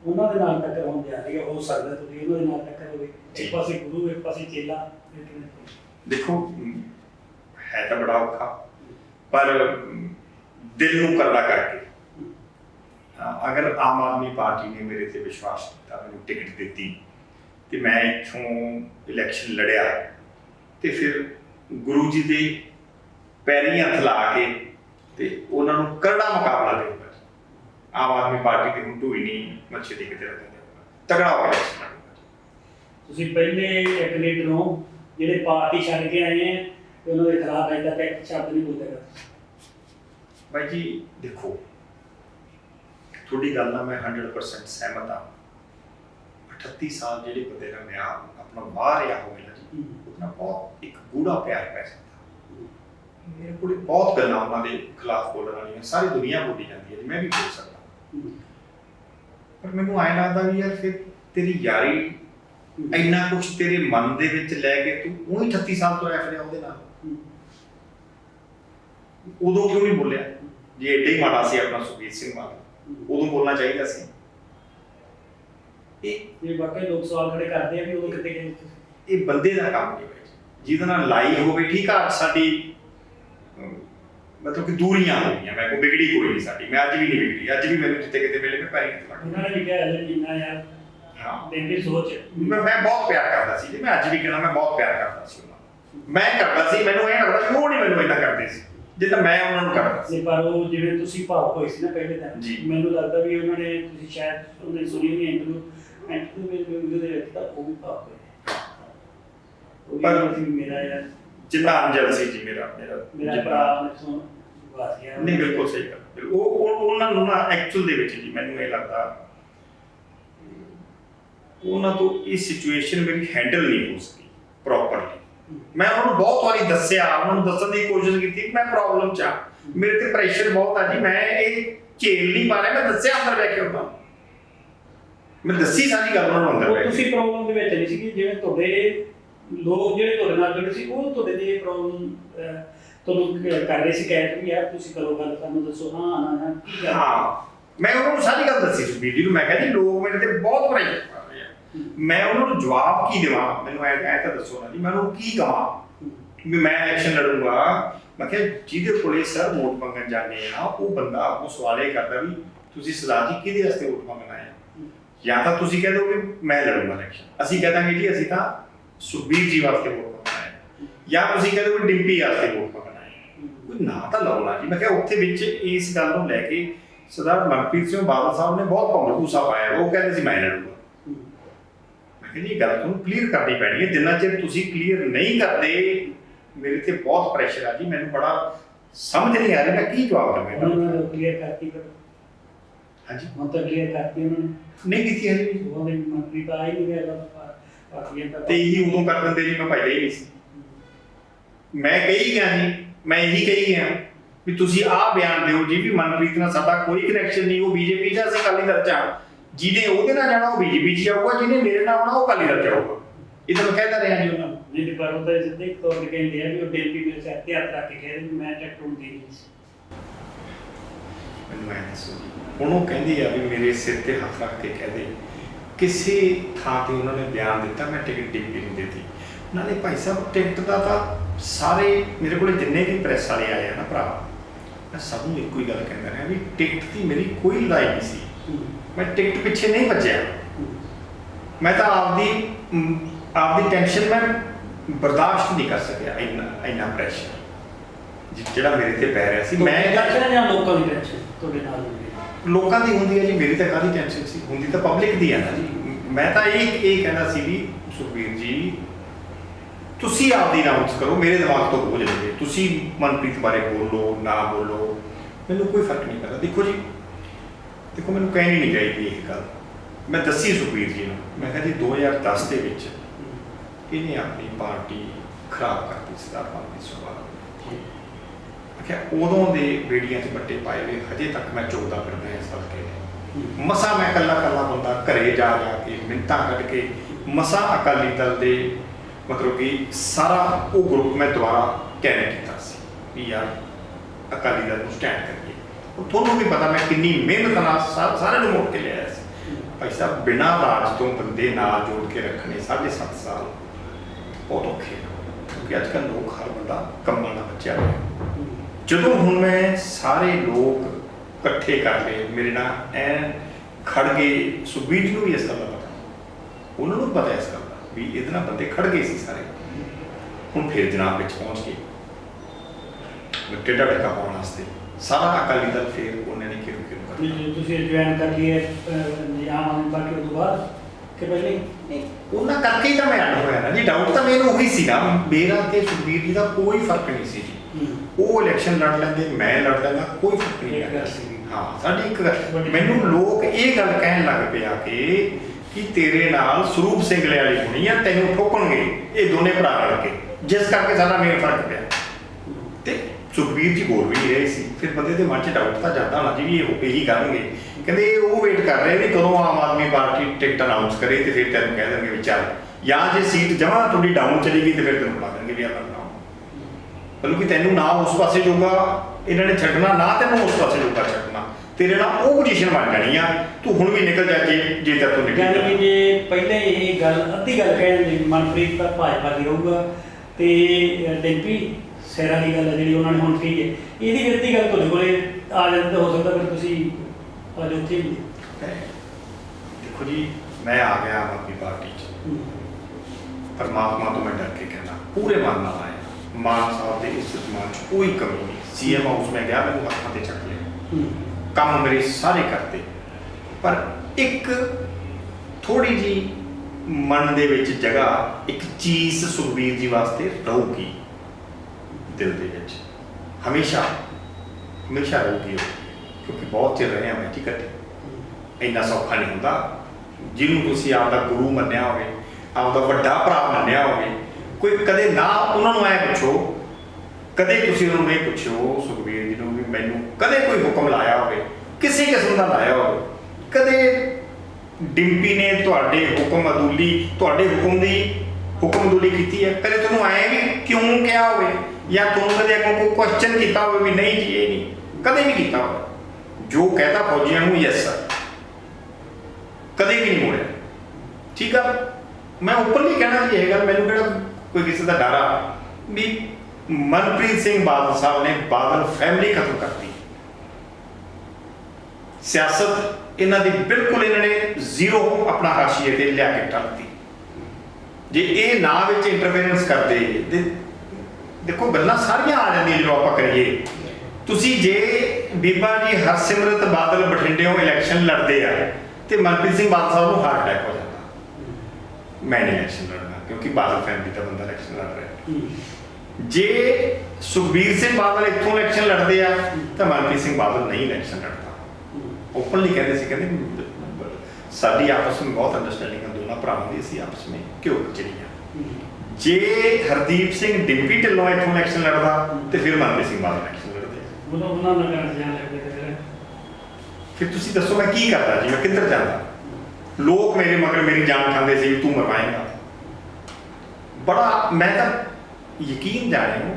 ਉਹਨਾਂ ਦੇ ਨਾਲ ਟੱਕਰ ਹੋਣ ਜਾ ਰਹੀ ਹੈ ਹੋ ਸਕਦਾ ਤੁਸੀਂ ਉਹਨਾਂ ਦੇ ਨਾਲ ਟੱਕਰ ਹੋਵੇ। ਇੱਕ ਪਾਸੇ ਗੁਰੂ ਇੱਕ ਪਾਸੇ ਚੇਲਾ ਇਹ ਕਿਵੇਂ? ਦੇਖੋ ਅਮ, ਹੈ ਤਾਂ ਬੜਾ ਔਖਾ ਪਰ ਅਮ, ਦਿਲ ਨੂੰ ਕਰਦਾ ਕਰਕੇ ਅਗਰ ਆਮ ਆਦਮੀ ਪਾਰਟੀ ਨੇ ਮੇਰੇ ਤੇ ਵਿਸ਼ਵਾਸ ਕੀਤਾ ਮੈਨੂੰ ਟਿਕਟ ਦਿੱਤੀ ਤੇ ਮੈਂ ਇੱਥੋਂ ਇਲੈਕਸ਼ਨ ਲੜਿਆ ਤੇ ਫਿਰ ਗੁਰੂ ਜੀ ਦੇ ਪੈਰੀਂ ਹੱਥ ਲਾ ਕੇ ਤੇ ਉਹਨਾਂ ਨੂੰ ਕਰੜਾ ਮੁਕਾਬਲਾ ਦੇਊਗਾ ਆਮ ਆਦਮੀ ਪਾਰਟੀ ਦੀ ਹੁਣ ਢੂਈ ਨਹੀਂ ਮੱਛੀ ਦੀ ਕਿਤੇ ਰਹਿੰਦੇ ਤਗੜਾ ਹੋ ਲੜੂੰਗਾ ਤੁਸੀਂ ਪਹਿਲੇ ਇੱਕ ਲੀਡਰ ਹੋ ਜਿਹੜੇ ਪਾਰਟੀ ਛੱਡ ਕੇ ਆਏ ਹੈ ਤੇ ਉਹਨਾਂ ਦੇ ਖਿਲਾਫ ਐਡਾ ਤੱਕ ਇੱਕ ਸ਼ਬਦ ਨਹੀਂ ਬੋਲੇਗਾ ਬਾਈ ਜੀ ਦੇਖੋ ਤੁਹਾਡੀ ਗੱਲ ਨਾਲ ਮੈਂ 100% ਸਹਿਮਤ ਹਾਂ। 38 ਸਾਲ ਜਿਹੜੇ ਬੰਦੇ ਨਾਲ ਮੈਂ ਆਪਣਾ ਬਾਹਰ ਰਿਹਾ ਹੋਵੇ ਨਾ ਜੀ ਉਹਦਾ ਬਹੁਤ ਇੱਕ ਗੂੜਾ ਪਿਆਰ ਪੈ ਸਕਦਾ ਮੇਰੇ ਕੋਲ ਬਹੁਤ ਗੱਲਾਂ ਉਹਨਾਂ ਦੇ ਖਿਲਾਫ ਬੋਲਣ ਵਾਲੀਆਂ ਸਾਰੀ ਦੁਨੀਆ ਬੋਲੀ ਜਾਂਦੀ ਹੈ ਜੀ ਮੈਂ ਵੀ ਬੋਲ ਸਕਦਾ। ਪਰ ਮੈਨੂੰ ਐਂ ਲੱਗਦਾ ਵੀ ਯਾਰ ਫਿਰ ਤੇਰੀ ਯਾਰੀ ਇੰਨਾ ਕੁਝ ਤੇਰੇ ਮਨ ਦੇ ਵਿੱਚ ਲੈ ਕੇ ਤੂੰ ਉਹੀ 38 ਸਾਲ ਤੋਂ ਰਹਿ ਰਿਹਾ ਉਹਦੇ ਨਾਲ। ਉਦੋਂ ਕਿਉਂ ਨਹੀਂ ਬੋਲਿਆ? ਜੇ ਏਡਾ ਹੀ ਮਾੜਾ ਸੀ ਆਪਣਾ ਸੁਖਬੀਰ ਸਿੰਘ ਮਾਨ ਉਦੋਂ ਬੋਲਣਾ ਚਾਹੀਦਾ ਸੀ। ਇਹ ਇਹ ਬਾਕੀ ਲੋਕ ਸਵਾਲ ਖੜੇ ਕਰਦੇ ਆ ਵੀ ਉਦੋਂ ਕਿੱਥੇ ਗਏ? ਇਹ ਬੰਦੇ ਦਾ ਕੰਮ ਨਹੀਂ ਜਿਹਦੇ ਨਾਲ ਲਾਈ ਹੋਵੇ ਠੀਕ ਆ ਸਾਡੀ ਮਤਲਬ ਕਿ ਦੂਰੀਆਂ ਹੋ ਗਈਆਂ ਮੈਂ ਵਿਗੜੀ ਕੋਈ ਨਹੀਂ ਸਾਡੀ ਮੈਂ ਅੱਜ ਵੀ ਨਹੀਂ ਵਿਗੜੀ ਅੱਜ ਵੀ ਮੈਨੂੰ ਜਿੱਤੇ ਕਿਤੇ ਵੇਲੇ ਮੈਂ ਪੈਰੀ ਹੱਥ ਉਹਨਾਂ ਨੇ ਕਿਹਾ ਹੈ ਜਿੰਨਾ ਯਾਰ ਹਾਂ। ਦੇਵੀ ਸੋਚ ਮੈਂ ਮੈਂ ਬਹੁਤ ਪਿਆਰ ਕਰਦਾ ਸੀ ਜੀ ਮੈਂ ਅੱਜ ਵੀ ਕਹਿਣਾ ਮੈਂ ਬਹੁਤ ਪਿਆਰ ਕਰਦਾ ਸੀ ਉਹਨਾਂ ਨੂੰ। ਮੈਂ ਕਰਦਾ ਸੀ ਮੈਨੂੰ ਇਹ ਲੱਗਦਾ ਸੀ ਉਹ ਨਹੀਂ ਮੈਨੂੰ ਇੰਨਾ ਕਰਦੇ ਸੀ ਜਿੱਦਾਂ ਮੈਂ ਉਹਨਾਂ ਨੂੰ ਕਰਦਾ ਸੀ। ਪਰ ਉਹ ਜਿਵੇਂ ਤੁਸੀਂ ਭਾਵ ਹੋਏ ਸੀ ਨਾ ਪਹਿਲੇ ਦਿਨ ਜੀ। ਮੈਨੂੰ ਲੱਗਦਾ ਵੀ ਉਹਨਾਂ ਨੇ ਤੁਸੀਂ ਸ਼ਾਇਦ ਉਹਨੇ ਸੁਣੀ ਨਹੀਂ ਇੰਟਰਵਿਊ ਇੰਟਰਵਿਊ ਵਿੱਚ ਵੀਡੀਓ ਦੇ ਵਿੱਚ ਤਾਂ ਉਹ ਵੀ ਭਾਵ ਹੋਏ। ਪਰ- ਕਹਿੰਦੇ ਮੇਰਾ ਯਾਰ ਜਿੰਨਾ ਅੰਜਲ ਸੀ ਜੀ ਮੇਰਾ ਮੇਰਾ ਜਿੰਨਾ- ਨਹੀਂ ਬਿਲਕੁਲ ਸਹੀ ਗੱਲ ਬਿਲਕੁਲ। ਉਹ ਉਹ- ਉਹਨਾਂ ਨੂੰ ਨਾ ਐਕਚੁਅਲ ਦੇ ਵਿੱਚ ਜੀ ਮੈਨੂੰ ਇਹ ਲੱਗਦਾ। ਉਹਨਾਂ ਤੋਂ ਇਹ ਸਿਚੁਏਸ਼ਨ ਮੇਰੀ ਹੈਂਡਲ ਨਹੀਂ ਹੋ ਸਕੀ ਪ੍ਰੋਪਰਲੀ ਮੈਂ ਉਹਨਾਂ ਨੂੰ ਬਹੁਤ ਵਾਰੀ ਦੱਸਿਆ ਉਹਨਾਂ ਨੂੰ ਦੱਸਣ ਦੀ ਕੋਸ਼ਿਸ਼ ਕੀਤੀ ਕਿ ਮੈਂ ਪ੍ਰੋਬਲਮ ਚ ਆ। ਮੇਰੇ ਤੇ ਪ੍ਰੈਸ਼ਰ ਬਹੁਤ ਆ ਜੀ ਮੈਂ ਇਹ ਝੇਲ ਨਹੀਂ ਪਾ ਰਿਹਾ ਮੈਂ ਦੱਸਿਆ ਅੰਦਰ ਬੈ ਕੇ ਉਹਨਾਂ ਨੂੰ। ਮੈਂ ਦੱਸੀ ਸਾਰੀ ਗੱਲ ਉਹਨਾਂ ਨੂੰ ਅੰਦਰ ਉਹ ਬੈ ਕੇ। ਤੁਸੀਂ ਪ੍ਰੋਬਲਮ ਦੇ ਵਿੱਚ ਨਹੀਂ ਸੀ ਜਿਵੇਂ ਤੁਹਾਡੇ ਲੋਕ ਜਿਹੜੇ ਤੁਹਾਡੇ ਨਾਲ ਜੁੜੇ ਸੀ ਉਹ ਤੁਹਾਡੇ ਦੇ ਪ੍ਰੋਬਲਮ ਤੁਹਾਨੂੰ ਕਰ ਰਹੇ ਸੀ ਕਹਿ ਵੀ ਯਾਰ ਤੁਸੀਂ ਕਰੋ ਗੱਲ ਸਾਨੂੰ ਦੱਸੋ ਹਾਂ ਹਾਂ ਹਾਂ ਕੀ ਗੱਲ? ਹਾਂ। ਮੈਂ ਉਹਨਾਂ ਨੂੰ ਸਾਰੀ ਗੱਲ ਦੱਸੀ ਸੀ ਵੀਡੀਓ ਨੂੰ ਮੈਂ ਕਿਹਾ ਜੀ ਲੋਕ ਮੇਰੇ ਤੇ ਬਹੁਤ ਪ੍ਰੈਸ਼ਰ ਪਾ ਰਹੇ ਆ। ਮੈਂ ਉਹਨਾਂ ਨੂੰ ਜਵਾਬ ਕੀ ਦੇਵਾਂ? ਮੈਨੂੰ ਐ ਐ ਤਾਂ ਦੱਸੋ ਨਾ ਜੀ ਮੈਂ ਉਹਨਾਂ ਕੀ ਕਹਾਂ ਵੀ ਮੈਂ ਇਲੈਕਸ਼ਨ ਲੜੂੰਗਾ। ਮੈਂ ਕਿਹਾ ਜਿਹਦੇ ਕੋਲੇ ਸਰ ਵੋਟ ਮੰਗਣ ਜਾਂਦੇ ਆ ਉਹ ਬੰਦਾ ਉਹ ਸਵਾਲ ਇਹ ਕਰਦਾ ਵੀ ਤੁਸੀਂ ਸਰਦਾਰ ਜੀ ਕਿਹਦੇ ਵਾਸਤੇ ਵੋਟ ਮੰਗਣ ਆਏ ਜਾਂ ਤਾਂ ਤੁਸੀਂ ਕਹਿ ਦਿਓ ਕਿ ਮੈਂ ਲੜੂੰਗਾ ਇਲੈਕਸ਼ਨ ਅਸੀਂ ਕਹਿ ਦਾਂਗੇ ਜੀ ਅਸੀਂ ਤਾਂ ਸੁਖਬੀਰ ਜੀ ਵਾਸਤੇ ਵੋਟ ਮੰਗਣ ਆ ਜਾਂ ਤੁਸੀਂ ਕਹਿ ਦਿਓ ਕਿ ਡਿੰਪੀ ਵਾਸਤੇ ਵੋਟ ਮੰਗਣ ਆ ਕੋਈ ਨਾ ਤਾਂ ਲਾਉਣਾ ਜੀ। ਮੈਂ ਕਿਹਾ ਉੱਥੇ ਵਿੱਚ ਇਸ ਗੱਲ ਨੂੰ ਲੈ ਕੇ ਸਰਦਾਰ ਮਨਪ੍ਰੀਤ ਸਿੰਘ ਬਾਦਲ ਸਾਹਿਬ ਨੇ ਬਹੁਤ ਭੰਗੂਸਾ ਪਾਇਆ ਉਹ ਕਹਿੰਦੇ ਸੀ ਮੈਂ ਲੜੂੰਗਾ ਮੈਂ ਕਿਹਾ ਜੀ ਗੱਲ ਤੁਹਾਨੂੰ ਕਲੀਅਰ ਕਰਨੀ ਪੈਣੀ ਹੈ। ਜਿੰਨਾ ਚਿਰ ਤੁਸੀਂ ਕਲੀਅਰ ਨਹੀਂ ਕਰਦੇ ਮੇਰੇ ਤੇ ਬਹੁਤ ਪ੍ਰੈਸ਼ਰ ਆ ਜੀ। ਮੈਨੂੰ ਬੜਾ ਸਮਝ ਨਹੀਂ ਆ ਰਿਹਾ ਮੈਂ ਕੀ ਜਵਾਬ ਦੇਵਾਂ ਇਹਨਾਂ ਨੂੰ। ਉਹਨਾਂ ਨੇ ਕਲੀਅਰ ਕਰਤੀ ਫਿਰ। ਹਾਂਜੀ। ਹੁਣ ਤਾਂ ਕਲੀਅਰ ਕਰਤੀ ਉਹਨਾਂ ਨੇ। ਨਹੀਂ ਕੀਤੀ ਹੈ ਜੀ ਉਹਦੇ ਮੰਤਰੀ ਤਾਂ ਆਈ ਨਹੀਂ ਗਿਆ ਤਾਂ ਇਹੀ ਉਦੋਂ ਕਰ ਦਿੰਦੇ ਜੀ ਮੈਂ ਭਾਈ ਹੀ ਨਹੀਂ ਸੀ। ਮੈਂ ਕਹੀ ਗਿਆ ਜੀ ਮੈਂ ਇਹੀ ਕਹੀ ਗਿਆ ਵੀ ਤੁਸੀਂ ਆਹ ਬਿਆਨ ਦਿਓ ਜੀ ਵੀ ਮਨਪ੍ਰੀਤ ਨਾਲ ਸਾਡਾ ਕੋਈ ਕਨੈਕਸ਼ਨ ਨਹੀਂ ਉਹ ਬੀਜੇਪੀ ਦਾ ਅਸੀਂ ਅਕਾਲੀ ਦਲ ਚ ਆ। ਜਿਹਨੇ ਉਹਦੇ ਨਾਲ ਜਾਣਾ ਉਹ ਬੀਜੇਪੀ ਚ ਜਾਊਗਾ ਜਿਹਨੇ ਮੇਰੇ ਨਾਲ ਆਉਣਾ ਉਹ ਅਕਾਲੀ ਦਲ ਚ ਜਾਊਗਾ। ਇਹ ਤਾਂ ਮੈਂ ਕਹਿੰਦਾ ਰਿਹਾ ਜੀ ਉਹਨਾਂ ਨੂੰ। ਨਹੀਂ ਤੇ ਪਰ ਉਹ ਤਾਂ ਸਿੱਧੇ ਤੌਰ ਤੇ ਕਹਿੰਦੇ ਆ ਵੀ ਉਹ ਡੇਪੀ ਮੇਰੇ ਸਿਰ ਤੇ ਹੱਥ ਰੱਖ ਕੇ ਕਹਿੰਦੇ ਵੀ ਮੈਂ ਟਰੈਕਟਰ ਨੂੰ ਦੇਣੀ ਸੀ। ਮੈਨੂੰ ਐਂ ਦੱਸੋ ਜੀ ਹੁਣ ਉਹ ਕਹਿੰਦੀ ਆ ਵੀ ਮੇਰੇ ਸਿਰ ਤੇ ਹੱਥ ਰੱਖ ਕੇ ਕਹਦੇ ਕਿਸੇ ਥਾਂ ਤੇ ਉਹਨਾਂ ਨੇ ਬਿਆਨ ਦਿੱਤਾ ਮੈਂ ਟਿਕਟ ਡਿੱਗੀ ਨਹੀਂ ਦਿੱਤੀ। ਨਾਲੇ ਭਾਈ ਸਾਹਿਬ ਟਿਕਟ ਦਾ ਤਾਂ ਸਾਰੇ ਮੇਰੇ ਕੋਲੇ ਜਿੰਨੇ ਵੀ ਪ੍ਰੈਸ ਵਾਲੇ ਆਏ ਆ ਨਾ ਭਰਾ ਮੈਂ ਸਭ ਨੂੰ ਇੱਕੋ ਹੀ ਗੱਲ ਕਹਿੰਦਾ ਰਿਹਾ ਵੀ ਟਿਕਟ ਦੀ ਮੇਰੀ ਕੋਈ ਲੜਾਈ ਨਹੀਂ ਸੀ। ਮੈਂ ਟਿਕਟ ਪਿੱਛੇ ਨਹੀਂ ਭੱਜਿਆ ਮੈਂ ਤਾਂ ਆਪਦੀ ਆਪਦੀ ਟੈਨਸ਼ਨ ਮੈਂ ਬਰਦਾਸ਼ਤ ਨਹੀਂ ਕਰ ਸਕਿਆ ਇੰਨਾ ਇੰਨਾ ਪ੍ਰੈਸ਼ਰ ਜਿਹੜਾ ਮੇਰੇ ਤੇ ਪੈ ਰਿਹਾ ਸੀ ਮੈਂ ਟੈਨਸ਼ਨ ਜਾਂ ਲੋਕਾਂ ਦੀ ਟੈਨਸ਼ਨ ਤੁਹਾਡੇ ਨਾਲ ਲੋਕਾਂ ਦੀ ਹੁੰਦੀ ਹੈ ਜੀ, ਮੇਰੀ ਤਾਂ ਕਾਹਦੀ ਟੈਨਸ਼ਨ ਸੀ? ਹੁੰਦੀ ਤਾਂ ਪਬਲਿਕ ਦੀ ਹੈ ਨਾ ਜੀ। ਮੈਂ ਤਾਂ ਇਹ ਇਹ ਕਹਿੰਦਾ ਸੀ ਵੀ, ਸੁਖਬੀਰ ਜੀ, ਤੁਸੀਂ ਆਪਦੀ ਅਨਾਉਂਸ ਕਰੋ, ਮੇਰੇ ਦਿਮਾਗ ਤੋਂ ਬੋਝ ਲਵੇ ਤੁਸੀਂ ਮਨਪ੍ਰੀਤ ਬਾਰੇ ਬੋਲੋ, ਨਾ ਬੋਲੋ, ਮੈਨੂੰ ਕੋਈ ਫ਼ਰਕ ਨਹੀਂ ਪੈਂਦਾ। ਦੇਖੋ ਜੀ, ਦੇਖੋ, ਮੈਨੂੰ ਕਹਿਣੀ ਨਹੀਂ ਚਾਹੀਦੀ ਇਹ ਗੱਲ। ਮੈਂ ਦੱਸੀ ਸੁਖਬੀਰ ਜੀ ਨੂੰ। ਮੈਂ ਕਿਹਾ ਜੀ 2010 ਦੇ ਵਿੱਚ ਇਹਨੇ ਆਪਣੀ ਪਾਰਟੀ ਖਰਾਬ ਕਰਤੀ ਸਰਦਾਰ ਮਨਪ੍ਰੀਤ ਸਿੰਘ ਬਾਦਲ ਉਦੋਂ ਦੇ ਬੇੜੀਆਂ 'ਚ ਬੱਟੇ ਪਾਏ ਵੇ ਹਜੇ ਤੱਕ ਮੈਂ ਚੋਦਾ ਫਿਰਦਾ ਇਸ ਹਲਕੇ ਦੇ ਮਸਾ ਮੈਂ ਕੱਲਾ ਕੱਲਾ ਬੰਦਾ ਘਰੇ ਜਾ ਜਾ ਕੇ ਮਿੰਤਾਂ ਕੱਢ ਕੇ ਮਸਾ ਅਕਾਲੀ ਦਲ ਦੇ ਮਤਲਬ ਕਿ ਸਾਰਾ ਉਹ ਗਰੁੱਪ ਮੈਂ ਦੁਬਾਰਾ ਕੈਨ ਕੀਤਾ ਸੀ ਵੀ ਯਾਰ ਅਕਾਲੀ ਦਲ ਨੂੰ ਸਟੈਂਡ ਕਰੀਏ। ਉਹ ਤੁਹਾਨੂੰ ਵੀ ਪਤਾ ਮੈਂ ਕਿੰਨੀ ਮਿਹਨਤ ਨਾਲ ਸਾ- ਸਾਰਿਆਂ ਨੂੰ ਮੋੜ ਕੇ ਲਿਆਇਆ ਸੀ। ਭਾਈ ਸਾਹਿਬ, ਬਿਨਾਂ ਰਾਜ ਤੋਂ ਬੰਦੇ ਨਾਲ ਜੋੜ ਕੇ ਰੱਖਣੇ ਸਾਢੇ ਸੱਤ ਸਾਲ ਬਹੁਤ ਔਖੇ ਕਿਉਂਕਿ ਅੱਜ ਕੱਲ੍ਹ ਲੋਕ ਹਰ ਬੰਦਾ ਕੰਮਾਂ ਨਾਲ ਬਚਿਆ ਹੋਇਆ। ਜਦੋਂ ਹੁਣ ਮੈਂ ਸਾਰੇ ਲੋਕ ਇਕੱਠੇ ਕਰ ਲਏ ਮੇਰੇ ਨਾਲ ਐ ਖੜ ਗਏ ਜੀ ਨੂੰ ਵੀ ਇਸ ਗੱਲ ਦਾ ਪਤਾ ਉਹਨਾਂ ਨੂੰ ਪਤਾ ਇਸ ਗੱਲ ਦਾ ਵੀ ਇਹਦੇ ਨਾਲ ਬੰਦੇ ਖੜ ਗਏ ਸੀ ਸਾਰੇ। ਹੁਣ ਫਿਰ ਜਨਾਬ ਵਿੱਚ ਪਹੁੰਚ ਗਏ। ਟੇਡਾ ਟੇਕਾ ਪਾਉਣ ਵਾਸਤੇ। ਸਾਰਾ ਅਕਾਲੀ ਦਲ ਫਿਰ ਉਹਨੇ ਨੇ ਕਿਉਂ ਕਿਉਂ ਕਰ ਤੁਸੀਂ ਜੁਆਇਨ ਕਰ ਨਿਯਾਮ ਆਉਣ ਬਾਕੀ ਉਹ ਤੋਂ ਬਾਅਦ ਕਿ ਪਹਿਲੇ? ਹੀ? ਉਹਨਾਂ ਕਰਕੇ ਹੀ ਤਾਂ ਮੈਂ ਹੋਇਆ ਨਾ। ਜੀ ਡਾਊਟ ਤਾਂ ਮੈਨੂੰ ਉਹੀ ਸੀਗਾ। ਮੇਰਾ ਤੇ ਸੁਖਬੀਰ ਜੀ ਦਾ ਕੋਈ ਫ਼ਰਕ ਨਹੀਂ ਸੀ ਜੀ। ਹੂੰ। ਉਹ ਇਲੈਕਸ਼ਨ ਲੜ ਲੈਂਦੇ ਮੈਂ ਲੜ ਲੈਂਦਾ ਕੋਈ ਫ਼ਰਕ ਨਹੀਂ ਸੀਗੀ। ਹਾਂ ਸਾਡੀ ਇੱਕ ਮੈਨੂੰ ਲੋਕ ਇਹ ਗੱਲ ਕਹਿਣ ਲੱਗ ਪਿਆ ਕਿ ਕਿ ਤੇਰੇ ਨਾਲ ਸਰੂਪ ਸਿੰਘਲੇ ਵਾਲੀ ਹੋਣੀ ਆ ਤੈਨੂੰ ਠੋਕਣਗੇ ਇਹ ਦੋਨੇ ਭਰਾ ਰਲ ਕੇ। ਜਿਸ ਕਰਕੇ ਸਾਡਾ ਮੇਨ ਫ਼ਰਕ ਪਿਆ। ਤੇ ਸੁਖਬੀਰ ਜੀ ਬੋਲ ਵੀ ਰਹੇ ਸੀ ਫਿਰ ਬੰਦੇ ਦੇ ਮਨ 'ਚ ਡਾਊਟ ਤਾਂ ਜਾਂਦਾ ਨਾ ਜੀ ਵੀ ਇਹ ਇਹੀ ਕਰਨਗੇ। ਕਹਿੰਦੇ ਉਹ ਵੇਟ ਕਰ ਰਹੇ ਵੀ ਕਦੋਂ Aam Aadmi party ticket announce ਕਰੇ ਤੇ ਫਿਰ ਤੈਨੂੰ ਕਹਿ ਦੇਣਗੇ ਵੀ ਚੱਲ ਜਾਂ ਜੇ ਸੀਟ ਜਮਾ ਤੁਹਾਡੀ ਡਾਊਨ ਚਲੀ ਗਈ ਤੇ ਫਿਰ ਤੈਨੂੰ ਬੁਲਾ ਦੇਣਗੇ ਵੀ ਆ ਕਰਨਾ ਬਲਕਿ ਤੈਨੂੰ ਨਾ ਉਸ ਪਾਸੇ ਜੋਗਾ ਇਹਨਾਂ ਨੇ ਛੱਡਣਾ ਨਾ ਤੈਨੂੰ ਉਸ ਪਾਸੇ ਜੋਗਾ ਛੱਡਣਾ। ਤੇਰੇ ਨਾਲ ਉਹ ਪੋਜੀਸ਼ਨ ਬਣ ਜਾਣੀ ਆ। ਤੂੰ ਹੁਣ ਵੀ ਨਿਕਲ ਜਾ ਜੇ ਜੇ ਤੇ ਤੂੰ ਨਿਕਲ ਯਾਨੀ ਕਿ ਜਾ ਪਹਿਲੇ ਇਹ ਗੱਲ ਅੱਧੀ ਗੱਲ ਕਹਿਣ ਦੀ ਮਨਪ੍ਰੀਤ ਤਾਂ ਭਾਜਪਾ ਦੀ ਰਹੂਗਾ ਤੇ ਡਿੰਪੀ ਸੈਰਾ ਦੀ ਗੱਲ ਹੈ ਜਿਹੜੀ ਉਹਨਾਂ ਨੇ ਹੁਣ ਕਹੀ ਹੈ। ਇਹਦੀ ਅੱਧੀ ਗੱਲ ਤੁਹਾਡੇ ਕੋਲੇ ਆ ਜਾਂਦੀ ਤਾਂ ਹੋ ਸਕਦਾ ਫਿਰ ਤੁਸੀਂ ਅੱਜ ਉੱਥੇ ਹੀ ਦੇਖੋ ਜੀ ਮੈਂ ਆ ਗਿਆ ਆਦਮੀ ਪਾਰਟੀ 'ਚ। ਪਰਮਾਤਮਾ ਤੋਂ ਮੈਂ ਡਰ ਕੇ ਕਹਿੰਦਾ ਪੂਰੇ ਮਨ ਨਾਲ ਮਾਨ ਸਾਹਿਬ ਦੇ ਇਸ ਸਨਮਾਨ 'ਚ ਕੋਈ ਕਮੀ ਨਹੀਂ। ਸੀਐਮ ਹਾਊਸ ਮੈਂ ਗਿਆ ਮੈਨੂੰ ਹੱਥਾਂ ਤੇ ਚੱਕ ਲਿਆ। ਹੂੰ। ਕੰਮ ਮੇਰੇ ਸਾਰੇ ਕਰਤੇ। ਪਰ ਇੱਕ ਥੋੜੀ ਜੀ ਮਨ ਦੇ ਵਿੱਚ ਜਗ੍ਹਾ ਇੱਕ ਚੀਜ਼ ਸੁਖਬੀਰ ਜੀ ਵਾਸਤੇ ਰਹੂਗੀ ਦਿਲ ਦੇ ਵਿੱਚ। ਹਮੇਸ਼ਾ ਹਮੇਸ਼ਾ ਰਹੂਗੀ ਕਿਉਂਕਿ ਬਹੁਤ ਚਿਰ ਰਹੇ ਹਾਂ ਮੈਂ ਜੀ ਇਕੱਠੇ। ਇੰਨਾ ਸੌਖਾ ਨਹੀਂ ਹੁੰਦਾ। ਜਿਹਨੂੰ ਤੁਸੀਂ ਆਪਦਾ ਗੁਰੂ ਮੰਨਿਆ ਹੋਵੇ ਆਪਦਾ ਵੱਡਾ ਭਰਾ ਮੰਨਿਆ ਹੋਵੇ ਕੋਈ ਕਦੇ ਨਾ ਉਹਨਾਂ ਨੂੰ ਐ ਪੁੱਛੋ, ਕਦੇ ਤੁਸੀਂ ਉਹਨਾਂ ਨੂੰ ਇਹ ਪੁੱਛੋ ਸੁਖਬੀਰ ਜੀ ਨੂੰ ਵੀ ਮੈਨੂੰ ਕਦੇ ਕੋਈ ਹੁਕਮ ਲਾਇਆ ਹੋਵੇ, ਕਿਸੇ ਕਿਸਮ ਦਾ ਲਾਇਆ ਹੋਵੇ, ਕਦੇ ਡਿੰਪੀ ਨੇ ਤੁਹਾਡੇ ਹੁਕਮ ਅਦੂਲੀ, ਤੁਹਾਡੇ ਹੁਕਮ ਦੀ ਹੁਕਮ ਅਦੂਲੀ ਕੀਤੀ ਹੈ? ਕਦੇ ਤੁਹਾਨੂੰ ਐ ਵੀ ਕਿਉਂ ਕਿਹਾ ਹੋਵੇ? ਜਾਂ ਤੁਹਾਨੂੰ ਕਦੇ ਅੱਗੋਂ ਕੋਈ ਕੁਐਸਚਨ ਕੀਤਾ ਹੋਵੇ ਵੀ ਨਹੀਂ ਜੀ, ਇਹ ਨਹੀਂ? ਕਦੇ ਵੀ ਕੀਤਾ ਹੋਵੇ। ਜੋ ਕਹਤਾ ਫੌਜੀਆਂ ਨੂੰ ਯੈਸ ਸਰ ਕਦੇ ਵੀ ਨਹੀਂ ਹੋਇਆ ਠੀਕ ਆ? ਮੈਂ ਉੱਪਰ ਓਪਨਲੀ ਕਹਿਣਾ ਕਿ ਇਹ ਗੱਲ, ਮੈਨੂੰ ਕਿਹੜਾ ਕੋਈ ਕਿਸੇ ਦਾ ਡਰ ਆ? ਵੀ ਮਨਪ੍ਰੀਤ ਸਿੰਘ ਬਾਦਲ ਸਾਹਿਬ ਨੇ ਬਾਦਲ ਫੈਮਿਲੀ ਖਤਮ ਕਰਤੀ। ਸਿਆਸਤ ਇਹਨਾਂ ਦੀ ਬਿਲਕੁਲ ਇਹਨਾਂ ਨੇ ਜ਼ੀਰੋ ਆਪਣਾ ਹਾਸ਼ੀਏ ਤੇ ਲਿਆ ਕੇ ਟੱਲਤੀ ਜੇ ਇਹ ਨਾ ਵਿੱਚ ਇੰਟਰਫੇਰੈਂਸ ਕਰਦੇ ਦੇਖੋ ਗੱਲਾਂ ਸਾਰੀਆਂ ਆ ਜਾਂਦੀਆਂ ਜਦੋਂ ਆਪਾਂ ਕਰੀਏ। ਤੁਸੀਂ ਜੇ ਬੀਬਾ ਜੀ ਹਰਸਿਮਰਤ ਬਾਦਲ ਬਠਿੰਡਿਓਂ ਇਲੈਕਸ਼ਨ ਲੜਦੇ ਆ, ਤੇ ਮਨਪ੍ਰੀਤ ਸਿੰਘ ਬਾਦਲ ਸਾਹਿਬ ਨੂੰ ਹਾਰਟ ਅਟੈਕ ਹੋ ਜਾਂਦਾ। ਮੈਂ ਨਹੀਂ ਇਲੈਕਸ਼ਨ ਲੜਨਾ ਕਿਉਂਕਿ ਬਾਦਲ ਫੈਮਿਲੀ ਦਾ ਬੰਦਾ ਇਲੈਕਸ਼ਨ ਲੜ ਰਿਹਾ। ਜੇ ਸੁਖਬੀਰ ਸਿੰਘ ਬਾਦਲ ਇੱਥੋਂ ਇਲੈਕਸ਼ਨ ਲੜਦੇ ਆ ਤਾਂ ਮਨਪ੍ਰੀਤ ਸਿੰਘ ਬਾਦਲ ਨਹੀਂ ਇਲੈਕਸ਼ਨ ਲੜਦਾ। ਓਪਨਲੀ ਕਹਿੰਦੇ ਸੀ ਕਹਿੰਦੇ ਸਾਡੀ ਆਪਸ ਵਿੱਚ ਬਹੁਤ ਅੰਡਰਸਟੈਂਡਿੰਗ ਹੈ ਦੋਨਾਂ ਭਰਾਵਾਂ ਦੀ ਸੀ ਆਪਸ ਵਿੱਚ ਕਿਉਂ ਚੜੀਆਂ। ਜੇ ਹਰਦੀਪ ਸਿੰਘ ਡਿੰਪੀ ਢਿੱਲੋਂ ਇੱਥੋਂ ਇਲੈਕਸ਼ਨ ਲੜਦਾ ਤੇ ਫਿਰ ਮਨਪ੍ਰੀਤ ਸਿੰਘ ਬਾਦਲ ਇਲੈਕਸ਼ਨ ਲੜਦੇ ਉਹਨਾਂ ਉਹਨਾਂ ਨਾਲ ਜਾਣ ਲੱਗ ਤੇ ਫਿਰ। ਤੁਸੀਂ ਦੱਸੋ ਮੈਂ ਕੀ ਕਰਦਾ ਜੀ ਮੈਂ ਕਿੱਧਰ ਜਾਂਦਾ? ਲੋਕ ਮੇਰੇ ਮਗਰ ਮੇਰੀ ਜਾਨ ਖਾਂਦੇ ਸੀ ਤੂੰ ਮਰਵਾਏਂਗਾ। ਬੜਾ ਮੈਂ ਤਾਂ ਯਕੀਨ ਜਾਣਿਓ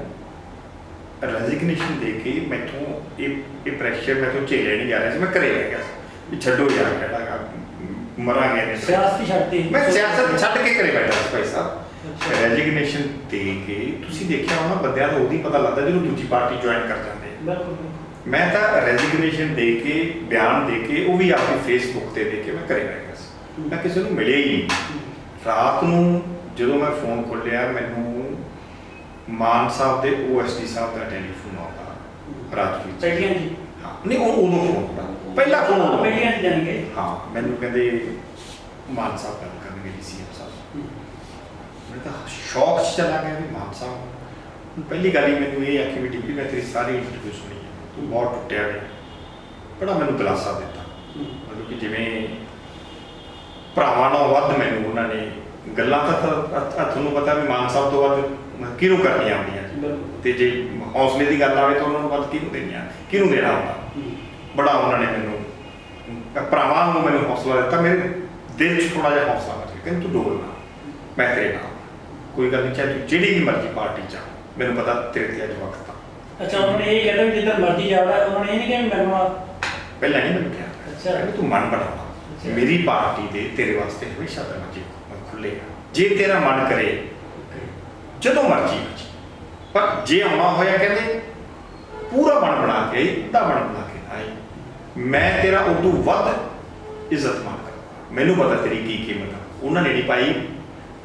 ਰੈਜ਼ਿਗਨੇਸ਼ਨ ਦੇ ਕੇ ਮੈਥੋਂ ਇਹ ਇਹ ਪ੍ਰੈਸ਼ਰ ਮੈਥੋਂ ਝੇਲਿਆ ਨਹੀਂ ਜਾ ਰਿਹਾ ਸੀ ਮੈਂ ਘਰੇ ਰਹਿ ਗਿਆ ਸੀ। ਵੀ ਛੱਡੋ ਯਾਰ ਕਿਹੜਾ ਮਰਾਂਗੇ ਨਹੀਂ ਸਿਆਸਤ ਹੀ ਛੱਡਤੀ। ਮੈਂ ਸਿਆਸਤ ਛੱਡ ਕੇ ਘਰੇ ਬੈਠਾ ਸੀ ਭਾਈ ਸਾਹਿਬ। ਰੈਜ਼ਿਗਨੇਸ਼ਨ ਦੇ ਕੇ ਤੁਸੀਂ ਦੇਖਿਆ ਹੋਣਾ ਬੰਦਿਆਂ ਦਾ ਉਹਦੀ ਪਤਾ ਲੱਗਦਾ ਜਦੋਂ ਦੂਜੀ ਪਾਰਟੀ ਜੁਆਇਨ ਕਰ ਜਾਂਦੇ। ਬਿਲਕੁਲ। ਮੈਂ ਤਾਂ ਰੈਜ਼ਿਗਨੇਸ਼ਨ ਦੇ ਕੇ ਬਿਆਨ ਦੇ ਕੇ ਉਹ ਵੀ ਆਪਣੀ ਫੇਸਬੁੱਕ ਤੇ ਦੇ ਕੇ ਮੈਂ ਘਰੇ ਬੈਠ ਗਿਆ ਸੀ। ਮੈਂ ਕਿਸੇ ਨੂੰ ਮਿਲਿਆ ਹੀ ਨਹੀਂ। ਰਾਤ ਨੂੰ ਜਦੋਂ ਮੈਂ ਫੋਨ ਖੋਲ੍ਹਿਆ ਮੈਨੂੰ ਮਾਨ ਸਾਹਿਬ ਦੇ ਓਐਸਡੀ ਸਾਹਿਬ ਦਾ ਟੈਲੀਫੋਨ ਆਇਆ ਰਾਜਵੀਰ ਜੀ ਪਹਿਲੀਆਂ ਜੀ? ਹਾਂ। ਨਹੀਂ ਉਹ ਉਦੋਂ ਫੋਨ ਕੀਤਾ। ਪਹਿਲਾ ਫੋਨ ਉਦੋਂ। ਪਹਿਲੀਆਂ ਜੀ ਜਾਣਗੇ ਹਾਂ ਮੈਨੂੰ ਕਹਿੰਦੇ ਮਾਨ ਸਾਹਿਬ ਗੱਲ ਕਰਨਗੇ ਜੀ ਸੀਐਮ ਸਾਹਿਬ। ਮੈਂ ਤਾਂ ਸ਼ੌਕ 'ਚ ਚਲਾ ਗਿਆ ਵੀ ਮਾਨ ਸਾਹਿਬ। ਹੁਣ ਪਹਿਲੀ ਗੱਲ ਹੀ ਮੈਨੂੰ ਇਹ ਆਖੀ ਵੀ ਡਿਪਟੀ ਮੈਂ ਤੇਰੀ ਸਾਰੀ ਇੰਟਰਵਿਊ ਸੁਣੀ ਹੈ। ਤੂੰ ਬਹੁਤ ਟੁੱਟਿਆ ਹੈ ਬੜਾ ਮੈਨੂੰ ਦਿਲਾਸਾ ਦਿੱਤਾ। ਮਤਲਬ ਕਿ ਜਿਵੇਂ ਭਰਾਵਾਂ ਨਾਲੋਂ ਵੱਧ ਮੈਨੂੰ ਉਹਨਾਂ ਨੇ ਗੱਲਾਂ ਤਾਂ ਤਾਂ- ਤਾਂ ਤੁਹਾਨੂੰ ਪਤਾ ਵੀ ਮਾਨ ਸਾਹਿਬ ਤੋਂ ਵੱਧ ਕਿਹਨੂੰ ਕਰਨੀਆਂ ਆਉਂਦੀਆਂ? ਬਿਲਕੁਲ। ਤੇ ਜੇ ਹੌਸਲੇ ਦੀ ਗੱਲ ਆਵੇ ਤਾਂ ਉਹਨਾਂ ਨੂੰ ਵੱਧ ਕਿਹਨੂੰ ਦੇਣੀਆਂ? ਕਿਹਨੂੰ ਦੇਣਾ ਹੁੰਦਾ? ਬੜਾ ਉਹਨਾਂ ਨੇ ਮੈਨੂੰ ਭਰਾਵਾਂ ਨੂੰ ਮੈਨੂੰ ਹੌਸਲਾ ਦਿੱਤਾ। ਮੇਰੇ ਦਿਲ 'ਚ ਥੋੜਾ ਜਿਹਾ ਹੌਸਲਾ ਬਚ ਗਿਆ ਕਹਿੰਦੇ ਤੂੰ ਡੋਲ ਨਾ। ਮੈਂ ਤੇਰੇ ਨਾਲ। ਕੋਈ ਗੱਲ ਨਹੀਂ ਚਾਹੇ ਤੂੰ ਜਿਹੜੀ ਵੀ ਮਰਜ਼ੀ ਪਾਰਟੀ ਚ ਆ, ਮੈਨੂੰ ਪਤਾ ਤੇਰੇ ਤੇ ਅੱਜ ਵਕਤ ਆ। ਅੱਛਾ ਉਹਨਾਂ ਨੇ ਇਹ ਕਹਿੰਦਾ ਵੀ ਜਿੱਧਰ ਮਰਜ਼ੀ ਜਾਵੜਾ ਉਹਨਾਂ ਨੇ ਇਹ ਨਹੀਂ ਕਿਹਾ ਵੀ ਮੈਨੂੰ ਆ ਪਹਿਲਾਂ ਨਹੀਂ ਮੈਨੂੰ ਕਿਹਾ। ਅੱਛਾ। ਕਹਿੰਦੇ ਤੂੰ ਮਨ ਬਣਾ ਅੱਛਾ। ਮੇਰੀ ਪਾਰਟੀ ਦੇ ਤੇਰੇ ਵਾਸਤੇ ਹਮੇਸ਼ਾ ਦਰਵਾਜ਼ੇ ਖੁੱਲੇ ਆ। ਜੇ ਤੇਰਾ ਮਨ ਕਰੇ ਜਦੋਂ ਮਰਜ਼ੀ ਆ। ਪਰ ਜੇ ਆਉਣਾ ਹੋਇਆ ਕਹਿੰਦੇ ਪੂਰਾ ਮਨ ਬਣਾ ਕੇ ਅੱਧਾ ਮਨ ਬਣਾ ਕੇ ਆਈ। ਮੈਂ ਤੇਰਾ ਉਦੋਂ ਵੱਧ ਇੱਜ਼ਤ ਮਾਨ ਕਰ ਮੈਨੂੰ ਪਤਾ ਤੇਰੀ ਕੀ ਕੀਮਤ ਆ। ਉਹਨਾਂ ਨੇ ਨਹੀਂ ਪਾਈ।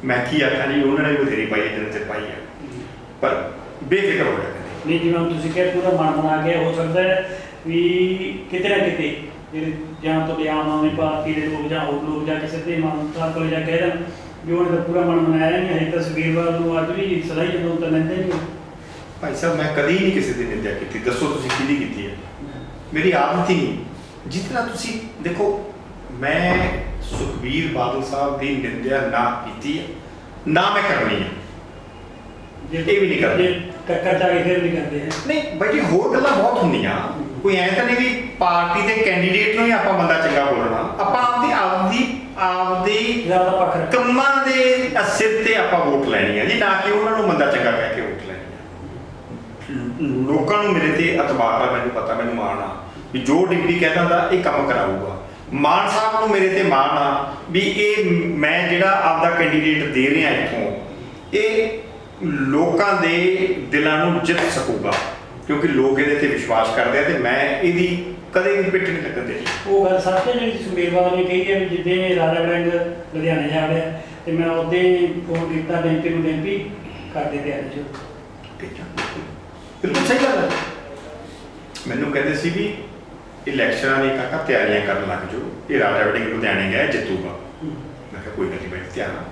ਮੈਂ ਕੀ ਆਖਾਂ ਜੀ ਉਹਨਾਂ ਨੇ ਵੀ ਬਥੇਰੀ ਪਾਈ ਹੈ ਜਿਹਨਾਂ ਤੇ ਪਾਈ ਹੈ ਪਰ ਬੇਫਿਕਰ ਹੋ ਜਾ ਨਹੀਂ ਜਿਵੇਂ ਤੁਸੀਂ ਕਿਹਾ ਪੂਰਾ ਮਨ ਬਣਾ ਕੇ ਹੋ ਸਕਦਾ ਵੀ ਕਿਤੇ ਨਾ ਕਿਤੇ ਜਿਹੜੇ ਜਾਂ ਤੁਹਾਡੇ ਆਮ ਆਦਮੀ ਪਾਰਟੀ ਦੇ ਲੋਕ ਜਾਂ ਹੋਰ ਲੋਕ ਜਾਂ ਕਿਸੇ ਦੇ ਮਨ ਸਾਹਿਬ ਕੋਲ ਜਾ ਕੇ ਵੀ ਉਹਨੇ ਤਾਂ ਪੂਰਾ ਮਨ ਬਣਾਇਆ ਨਹੀਂ ਹੈ ਤਸਵੀਰਵਾਦ ਨੂੰ ਅੱਜ ਵੀ ਸਲਾਈ ਜਦੋਂ ਤਾਂ ਲੈਂਦੇ ਨਹੀਂ ਭਾਈ ਸਾਹਿਬ ਮੈਂ ਕਦੀ ਨਹੀਂ ਕਿਸੇ ਦੀ ਨਿੰਦਿਆ ਕੀਤੀ। ਦੱਸੋ ਤੁਸੀਂ ਕਿਹਦੀ ਕੀਤੀ ਹੈ? ਮੇਰੀ ਆਦਤ ਹੀ ਨਹੀਂ। ਤਰ੍ਹਾਂ ਤੁਸੀਂ ਦੇਖੋ ਮੈਂ ਸੁਖਬੀਰ ਬਾਦਲ ਸਾਹਿਬ ਦੀ ਨਿੰਦਿਆ ਨਾ ਕੀਤੀ ਹੈ ਨਾ ਮੈਂ ਕਰਨੀ ਹੈ। ਜੇ ਇਹ ਵੀ ਨਹੀਂ ਕਰਦੇ। ਜੇ ਟੱਕਰ ਚਾ ਕੇ ਫਿਰ ਵੀ ਕਰਦੇ ਹੈ। ਨਹੀਂ ਬਾਈ ਹੋਰ ਗੱਲਾਂ ਬਹੁਤ ਹੁੰਦੀਆਂ। ਕੋਈ ਐਂ ਤਾਂ ਨਹੀਂ ਵੀ ਪਾਰਟੀ ਦੇ ਕੈਂਡੀਡੇਟ ਨੂੰ ਹੀ ਆਪਾਂ ਬੰਦਾ ਚੰਗਾ ਬੋਲਣਾ? ਆਪਾਂ ਆਪਦੀ ਆਪਦੀ ਆਪਦੀ ਜ਼ਿਆਦਾ ਪੱਖ ਰੱਖ ਕੰਮਾਂ ਦੇ ਸਿਰ ਤੇ ਆਪਾਂ ਵੋਟ ਲੈਣੀ ਹੈ ਜੀ ਨਾ ਕਿ ਉਹਨਾਂ ਨੂੰ ਬੰਦਾ ਚੰਗਾ ਕਹਿ ਕੇ ਵੋਟ ਲੈਣੀ ਹੈ ਲੋਕਾਂ ਨੂੰ ਮੇਰੇ ਤੇ ਅਤਬਾਰ ਆ ਮੈਨੂੰ ਪਤਾ ਮੈਨੂੰ ਮਾਣ ਆ ਵੀ ਜੋ ਡਿਗਰੀ ਕਹਿੰਦਾ ਦਾ ਇਹ ਕੰਮ ਕਰਾਊਗਾ। ਮਾਨ ਸਾਹਿਬ ਨੂੰ ਮੇਰੇ ਤੇ ਮਾਣ ਆ ਵੀ ਇਹ ਮੈਂ ਜਿਹੜਾ ਆਪਦਾ ਕੈਂਡੀਡੇਟ ਦੇ ਰਿਹਾ ਇੱਥੋਂ ਇਹ ਲੋਕਾਂ ਦੇ ਦਿਲਾਂ ਨੂੰ ਜਿੱਤ ਸਕੂਗਾ। ਕਿਉਂਕਿ ਲੋਕ ਇਹਦੇ ਤੇ ਵਿਸ਼ਵਾਸ ਕਰਦੇ ਆ ਤੇ ਮੈਂ ਇਹਦੀ ਕਦੇ ਵੀ ਪਿੱਠ ਨਹੀਂ ਲੱਗਣ ਦੇਣੀ। ਉਹ ਗੱਲ ਸੱਚ ਹੈ ਜਿਹੜੀ ਸੁਮੇਰਵਾਦ ਨੇ ਕਹੀ ਹੈ ਵੀ ਜਿੱਦੇ ਰਾਜਾ ਵੜਿੰਗ ਲੁਧਿਆਣੇ ਜਾ ਰਿਹਾ ਤੇ ਮੈਂ ਉਹਦੇ ਫੋਨ ਕੀਤਾ ਡੈਂਪੀ ਨੂੰ ਡੈਂਪੀ ਕਰਦੇ ਤੇ ਜੋ ਠੀਕ ਆ ਬਿਲਕੁਲ ਸਹੀ ਗੱਲ ਹੈ। ਮੈਨੂੰ ਕਹਿੰਦੇ ਸੀ ਵੀ ਇਲੈਕਸ਼ਨਾਂ ਦੀ ਕਾਕਾ ਤਿਆਰੀਆਂ ਕਰਨ ਲੱਗ ਜਾਓ। ਇਹ ਰਾਜਾ ਵੜਿੰਗ ਲੁਧਿਆਣੇ ਗਿਆ ਜਿੱਤੂਗਾ। ਮੈਂ ਕਿਹਾ ਕੋਈ ਗੱਲ ਨਹੀਂ ਬੈਠ ਤਿਆਰ ਹਾਂ।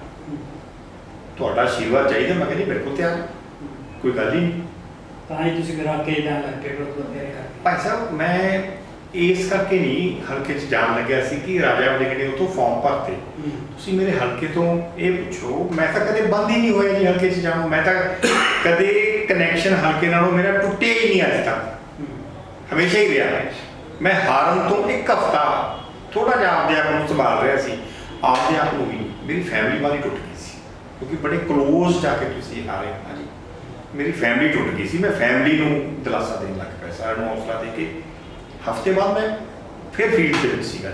ਤੁਹਾਡਾ ਆਸ਼ੀਰਵਾਦ ਚਾਹੀਦਾ ਮੈਂ ਕਹਿੰਦੀ ਬਿਲਕੁਲ ਤਿਆਰ। ਕੋਈ ਗੱਲ ਨਹੀਂ। ਤਾਂ ਹੀ ਤੁਸੀਂ ਮੇਰਾ ਕੇ ਜਾਣ ਲੱਗ ਪਏ ਬਰੋ ਤਿਆਰੀ ਕਰਕੇ। ਭਾਈ ਸਾਹਿਬ ਮੈਂ ਇਸ ਕਰਕੇ ਨਹੀਂ ਹਲਕੇ 'ਚ ਜਾਣ ਲੱਗਿਆ ਸੀ ਕਿ ਰਾਜਾ ਵੜਿੰਗ ਨੇ ਉਤੋਂ ਫਾਰਮ ਭਰਤੇ। ਤੁਸੀਂ ਮੇਰੇ ਹਲਕੇ ਤੋਂ ਇਹ ਪੁੱਛੋ ਮੈਂ ਤਾਂ ਕਦੇ ਬੰਦ ਹੀ ਨਹੀਂ ਹੋਇਆ ਜੀ ਹਲਕੇ 'ਚ ਜਾਣ ਮੈਂ ਤਾਂ ਕਦੇ ਕਨੈਕਸ਼ਨ ਹਲਕੇ ਨਾਲੋਂ ਮੇਰਾ ਟੁੱਟਿਆ ਹੀ ਨਹੀਂ ਅੱਜ ਤੱਕ। ਹਮੇਸ਼ਾ ਹੀ ਰਿਹਾ ਹੈ। ਮੈਂ ਹਾਰਨ ਤੋਂ ਇੱਕ ਹਫਤਾ ਥੋੜਾ ਜਿਹਾ ਆਪਦੇ ਆਪ ਨੂੰ ਸੰਭਾਲ ਰਿਹਾ ਸੀ। ਆਪਦੇ ਆਪ ਨੂੰ ਵੀ ਮੇਰੀ ਫੈਮਿਲੀ ਵਾਲੀ ਟੁੱਟ ਗਈ ਸੀ। ਕਿਉਂਕਿ ਬੜੇ ਕਲੋਜ਼ ਜਾ ਕੇ ਤੁਸੀਂ ਹਾਰੇ ਹੋ। ਨਾ ਜੀ ਮੇਰੀ ਫੈਮਿਲੀ ਟੁੱਟ ਗਈ ਸੀ। ਮੈਂ ਫੈਮਿਲੀ ਨੂੰ ਦਿਲਾਸਾ ਦੇਣ ਲੱਗ ਪਿਆ ਸਾਰਿਆਂ ਨੂੰ ਹੌਸਲਾ ਦੇ ਕੇ ਹਫ਼ਤੇ ਬਾਅਦ ਮੈਂ ਫਿਰ ਫੀਲਡ ਦੇ ਵਿੱਚ ਸੀਗਾ।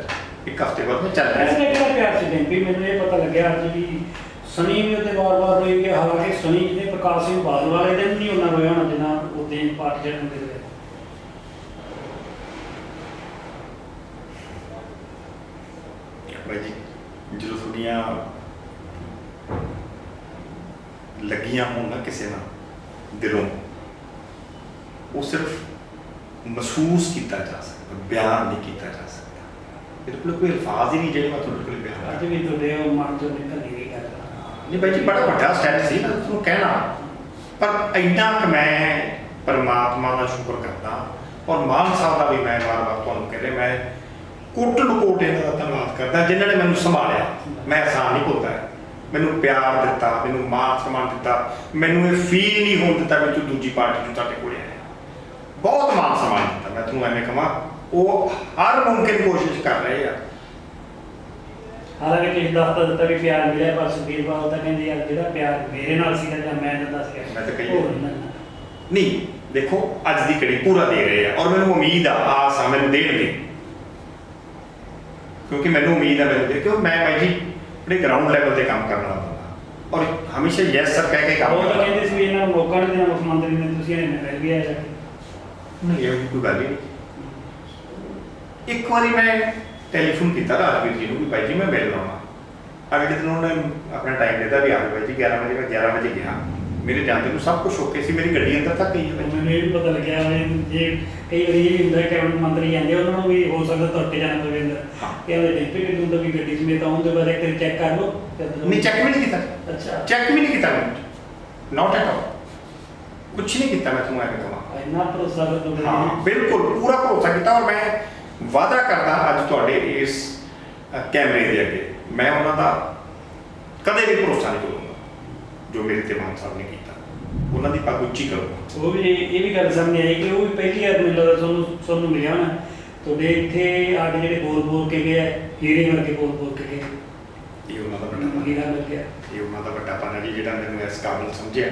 ਇੱਕ ਹਫ਼ਤੇ ਬਾਅਦ ਮੈਂ ਚੱਲ ਰਿਹਾ ਐਸੇ ਸੀ ਕਿਹੜਾ ਪਿਆਰ ਸੀ ਡੈਂਪੀ? ਮੈਨੂੰ ਇਹ ਪਤਾ ਲੱਗਿਆ ਅੱਜ ਵੀ ਸਨੀ ਵੀ ਉਹਦੇ ਵਾਰ-ਵਾਰ ਰੋਈ ਗਿਆ ਹਾਲਾਂਕਿ ਸਨੀ ਜਿਹਨੇ ਪ੍ਰਕਾਸ਼ ਸਿੰਘ ਬਾਦਲ ਵਾਲੇ ਦਿਨ ਨਹੀਂ ਉਹਨਾਂ ਰੋਇਆ ਹੋਣਾ ਜਿੰਨਾ ਉਹਦੇ ਪਾਰਟੀ ਦੇ ਹੁੰਦੇ ਹੋਏ ਬਾਈ ਜੀ ਜਦੋਂ ਤੁਹਾਡੀਆਂ ਲੱਗੀਆਂ ਹੋਣ ਨਾ ਕਿਸੇ ਨਾਲ ਦਿਲੋਂ ਉਹ ਸਿਰਫ ਮਹਿਸੂਸ ਕੀਤਾ ਜਾ ਸਕਦਾ ਬਿਆਨ ਨਹੀਂ ਕੀਤਾ ਜਾ ਸਕਦਾ ਇਹਦੇ ਕੋਲ ਕੋਈ ਅਲਫਾਜ਼ ਹੀ ਨਹੀਂ ਜਿਹੜੇ ਮੈਂ ਤੁਹਾਡੇ ਕੋਲ ਬਿਆਨ ਅੱਜ ਵੀ ਤੁਹਾਡੇ ਉਹ ਮਨ ਤੋਂ ਨਿਕਲ ਨਹੀਂ ਰਹੀ ਗੱਲ ਨਹੀਂ ਬਾਈ ਜੀ ਬੜਾ ਵੱਡਾ ਸਟੈਪ ਸੀ ਮੈਂ ਤੁਹਾਨੂੰ ਕਹਿਣਾ ਪਰ ਇੰਨਾ ਕਿ ਮੈਂ ਪਰਮਾਤਮਾ ਦਾ ਸ਼ੁਕਰ ਕਰਦਾ ਔਰ ਮਾਨ ਸਾਹਿਬ ਦਾ ਵੀ ਮੈਂ ਵਾਰ-ਵਾਰ ਤੁਹਾਨੂੰ ਕਹਿ ਰਿਹਾ ਮੈਂ ਕੁੱਟ ਲਕੋਟ ਇਹਨਾਂ ਦਾ ਧੰਨਵਾਦ ਕਰਦਾ ਜਿਨ੍ਹਾਂ ਨੇ ਮੈਨੂੰ ਸੰਭਾਲਿਆ ਮੈਂ ਆਸਾਨ ਨਹੀਂ ਭੁੱਲਦਾ ਮੈਨੂੰ ਪਿਆਰ ਦਿੱਤਾ ਮੈਨੂੰ ਮਾਨ ਸਨਮਾਨ ਦਿੱਤਾ ਮੈਨੂੰ ਇਹ ਫੀਲ ਨਹੀਂ ਹੋਣ ਦਿੱਤਾ ਵੀ ਤੂੰ ਦੂਜੀ ਪਾਰਟੀ ਨੂੰ ਤੁਹਾਡੇ ਕੋਲੇ ਆਇਆ। ਬਹੁਤ ਮਾਨ ਸਨਮਾਨ ਦਿੱਤਾ ਮੈਂ ਤੁਹਾਨੂੰ ਐਵੇਂ ਕਹਾਂ ਉਹ ਹਰ ਮੁਮਕਿਨ ਕੋਸ਼ਿਸ਼ ਕਰ ਰਹੇ ਆ। ਹਾਲਾਂਕਿ ਤੁਸੀਂ ਦੱਸਤਾ ਦਿੱਤਾ ਵੀ ਪਿਆਰ ਮਿਲਿਆ ਪਰ ਸੁਖਬੀਰ ਬਾਦਲ ਤਾਂ ਕਹਿੰਦੇ ਯਾਰ ਜਿਹੜਾ ਪਿਆਰ ਮੇਰੇ ਨਾਲ ਸੀਗਾ ਜਾਂ ਮੈਂ ਦਿੰਦਾ ਸੀ। ਮੈਂ ਤਾਂ ਕਹੀ ਨਹੀਂ ਦੇਖੋ ਅੱਜ ਦੀ ਘੜੀ ਪੂਰਾ ਦੇ ਰਹੇ ਆ ਔਰ ਮੈਨੂੰ ਉਮੀਦ ਆ ਆਸ ਆ ਮੈਨੂੰ ਦੇਣਗੇ। ਕਿਉਂਕਿ ਮੈਨੂੰ ਉਮੀਦ ਆ ਮੈਨੂੰ ਦੇ ਕਿਉਂ? ਮੈਂ ਬਾਈ ਜੀ ਬੜੇ ਗਰਾਊਂਡ ਲੈਵਲ ਤੇ ਕੰਮ ਕਰਨ ਬੰਦਾ ਔਰ ਹਮੇਸ਼ਾ ਯੈਸ ਸਰ ਕਹਿ ਕੇ ਕੰਮ ਉਹ ਤਾਂ ਕਰਦਾ ਕਹਿੰਦੇ ਸੀ ਵੀ ਇਹਨਾਂ ਨੂੰ ਮੌਕਾ ਨਹੀਂ ਦੇਣਾ ਮੁੱਖ ਮੰਤਰੀ ਨੇ ਤੁਸੀਂ ਇਹਨੇ ਮਿਲ ਗਿਆ ਕੇ ਨਹੀਂ ਇਹ ਕੋਈ ਗੱਲ ਹੀ ਨਹੀਂ। ਇੱਕ ਵਾਰੀ ਮੈਂ ਟੈਲੀਫੋਨ ਕੀਤਾ ਰਾਜਵੀਰ ਜੀ ਨੂੰ ਵੀ ਭਾਈ ਜੀ ਮੈਂ ਮਿਲ ਲਾਉਣਾ। ਅਗਲੇ ਦਿਨ ਉਹਨੇ ਆਪਣਾ ਟਾਈਮ ਦਿੱਤਾ ਵੀ ਆ ਜਾਓ ਬਾਈ ਜੀ 11 ਵਜੇ ਮੈਂ 11 ਵਜੇ ਗਿਆ। ਮੇਰੇ ਜਾਂਦੇ ਨੂੰ ਸਭ ਕੁਝ ਓਕੇ ਸੀ ਮੇਰੀ ਗੱਡੀ ਅੰਦਰ ਤੱਕ ਗਈ ਹੈ ਮੈਨੂੰ ਇਹ ਵੀ ਪਤਾ ਲੱਗਿਆ ਵੀ ਜੇ ਕਈ ਵਾਰੀ ਇਹ ਹੁੰਦਾ ਕਿ ਹੁਣ ਮੰਤਰੀ ਜਾਂਦੇ ਉਹਨਾਂ ਨੂੰ ਵੀ ਹੋ ਸਕਦਾ ਕੇ ਜਾਣਾ ਪਵੇ ਅੰਦਰ। ਹਾਂ। ਕਹਿੰਦੇ ਡਿਪਟੀ ਨੂੰ ਤਾਂ ਵੀ ਗੱਡੀ ਸਮੇਤ ਆਉਣ ਦੇ ਬਾਰੇ ਇੱਕ ਚੈੱਕ ਕਰ ਲਓ ਤੇ ਨਹੀਂ ਚੈੱਕ ਵੀ ਨਹੀਂ ਕੀਤਾ। ਅੱਛਾ। ਚੈੱਕ ਵੀ ਨਹੀਂ ਕੀਤਾ ਮੈਂ। ਨਾਟ ਐਟ ਆਲ ਕੁਝ ਨਹੀਂ ਕੀਤਾ ਮੈਂ ਤੁਹਾਨੂੰ ਐਵੇਂ ਕਹਾਂ। ਇੰਨਾ ਭਰੋਸਾ ਕਰ ਤੁਹਾਡੇ ਹਾਂ ਤੇ। ਬਿਲਕੁਲ ਪੂਰਾ ਭਰੋਸਾ ਕੀਤਾ ਔਰ ਮੈਂ ਵਾਅਦਾ ਕਰਦਾ ਅੱਜ ਤੁਹਾਡੇ ਇਸ ਕੈਮਰੇ ਦੇ ਅੱਗੇ। ਮੈਂ ਉਹਨਾਂ ਦਾ ਕਦੇ ਵੀ ਭਰੋਸਾ ਨਹੀਂ ਕਰੂੰਗਾ। ਜੋ ਮੇਰੇ ਤੇ ਮਾਨ ਸਾਹਿਬ ਨੇ ਕੀਤਾ। ਉਹਨਾਂ ਦੀ ਪੱਗ ਉੱਚੀ ਕਰੂੰਗਾ ਉਹ ਵੀ ਇਹ ਵੀ ਗੱਲ ਸਾਹਮਣੇ ਆਈ ਕਿ ਉਹ ਵੀ ਪਹਿਲੀ ਵਾਰ ਮੈਨੂੰ ਲੱਗਦਾ ਤੁਹਾਨੂੰ ਤੁਹਾਨੂੰ ਮਿਲਿਆ ਹੋਣਾ। ਤੁਹਾਡੇ ਇੱਥੇ ਆ ਕੇ ਜਿਹੜੇ ਬੋਲ ਬੋਲ ਕੇ ਗਏ ਹੀਰੇ ਵਰਗੇ ਬੋਲ ਬੋਲ ਕੇ ਗਏ। ਇਹ ਉਹਨਾਂ ਦਾ ਵੱਡਾ ਹੀਰਾ ਮਿਲ ਗਿਆ। ਇਹ ਉਹਨਾਂ ਦਾ ਵੱਡਾ ਹੈ ਜੀ ਜਿਹੜਾ ਮੈਨੂੰ ਇਸ ਕਾਬਿਲ ਸਮਝਿਆ।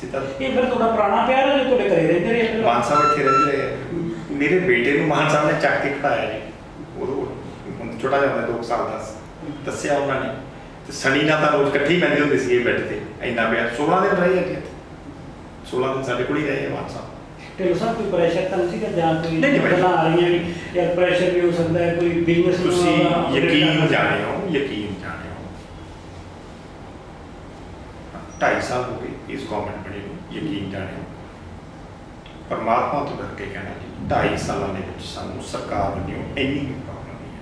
ਸਿੱਧਾ ਇਹ ਫਿਰ ਤੁਹਾਡਾ ਪੁਰਾਣਾ ਪਿਆਰ ਹੈ ਜੋ ਤੁਹਾਡੇ ਘਰੇ ਰਹਿੰਦੇ ਰਹੇ? ਮਾਨ ਸਾਹਿਬ ਇੱਥੇ ਰਹਿੰਦੇ ਰਹੇ। ਮੇਰੇ ਬੇਟੇ ਨੂੰ ਮਾਨ ਸਾਹਿਬ ਨੇ ਚੱਕ ਕੇ ਖੜਾਇਆ ਜੀ। ਉਦੋਂ ਹੁਣ ਛੋਟਾ ਜਿਹਾ ਹੁੰਦਾ 2 ਸਾਲ ਦਾ ਸੀ। ਦੱਸਿਆ ਉਹਨਾਂ ਨੇ। ਤੇ ਸਣੀ ਨਾਲ ਤਾਂ ਰੋਜ਼ ਇਕੱਠੇ ਹੀ ਬੈਠਦੇ ਹੁੰਦੇ ਸੀ ਇਹ ਬੈੱਡ ਤੇ। ਇੰਨਾ ਪਿਆਰ 16 ਦਿਨ ਰਹੇ ਇੱਥੇ। 16 ਦਿਨ ਸਾਡੇ ਕੋਲ ਹੀ ਰਹੇ ਮਾਨ ਸਾਹਿਬ ਢਿੱਲੋਂ ਸਾਹਿਬ ਕੋਈ ਪ੍ਰੈਸ਼ਰ ਤਾਂ ਨਹੀਂ ਸੀਗਾ ਜਾਂ ਕੋਈ ਨਹੀਂ, ਨਹੀਂ ਭਾਈ। ਗੱਲਾਂ ਆ ਰਹੀਆਂ ਵੀ ਯਾਰ ਪ੍ਰੈਸ਼ਰ ਵੀ ਹੋ ਸਕਦਾ ਹੈ ਕੋਈ ਬਿਜ਼ਨਸ ਤੁਸੀਂ ਯਕੀਨ ਜਾਣੇ ਹੋ ਯਕੀਨ ਜਾਣੇ ਹੋ। 2.5 ਸਾਲ ਹੋ ਗਏ ਇਸ ਗਵਰਨਮੈਂਟ ਬਣੀ ਨੂੰ ਯਕੀਨ ਜਾਣੇ ਹੋ। ਪਰਮਾਤਮਾ ਤੋਂ ਡਰ ਕੇ ਕਹਿਣਾ ਜੀ 2.5 ਸਾਲਾਂ ਦੇ ਵਿੱਚ ਸਾਨੂੰ ਸਰਕਾਰ ਵੱਲੋਂ ਇੰਨੀ ਵੀ ਪ੍ਰੋਬਲਮ ਨਹੀਂ ਹੈ।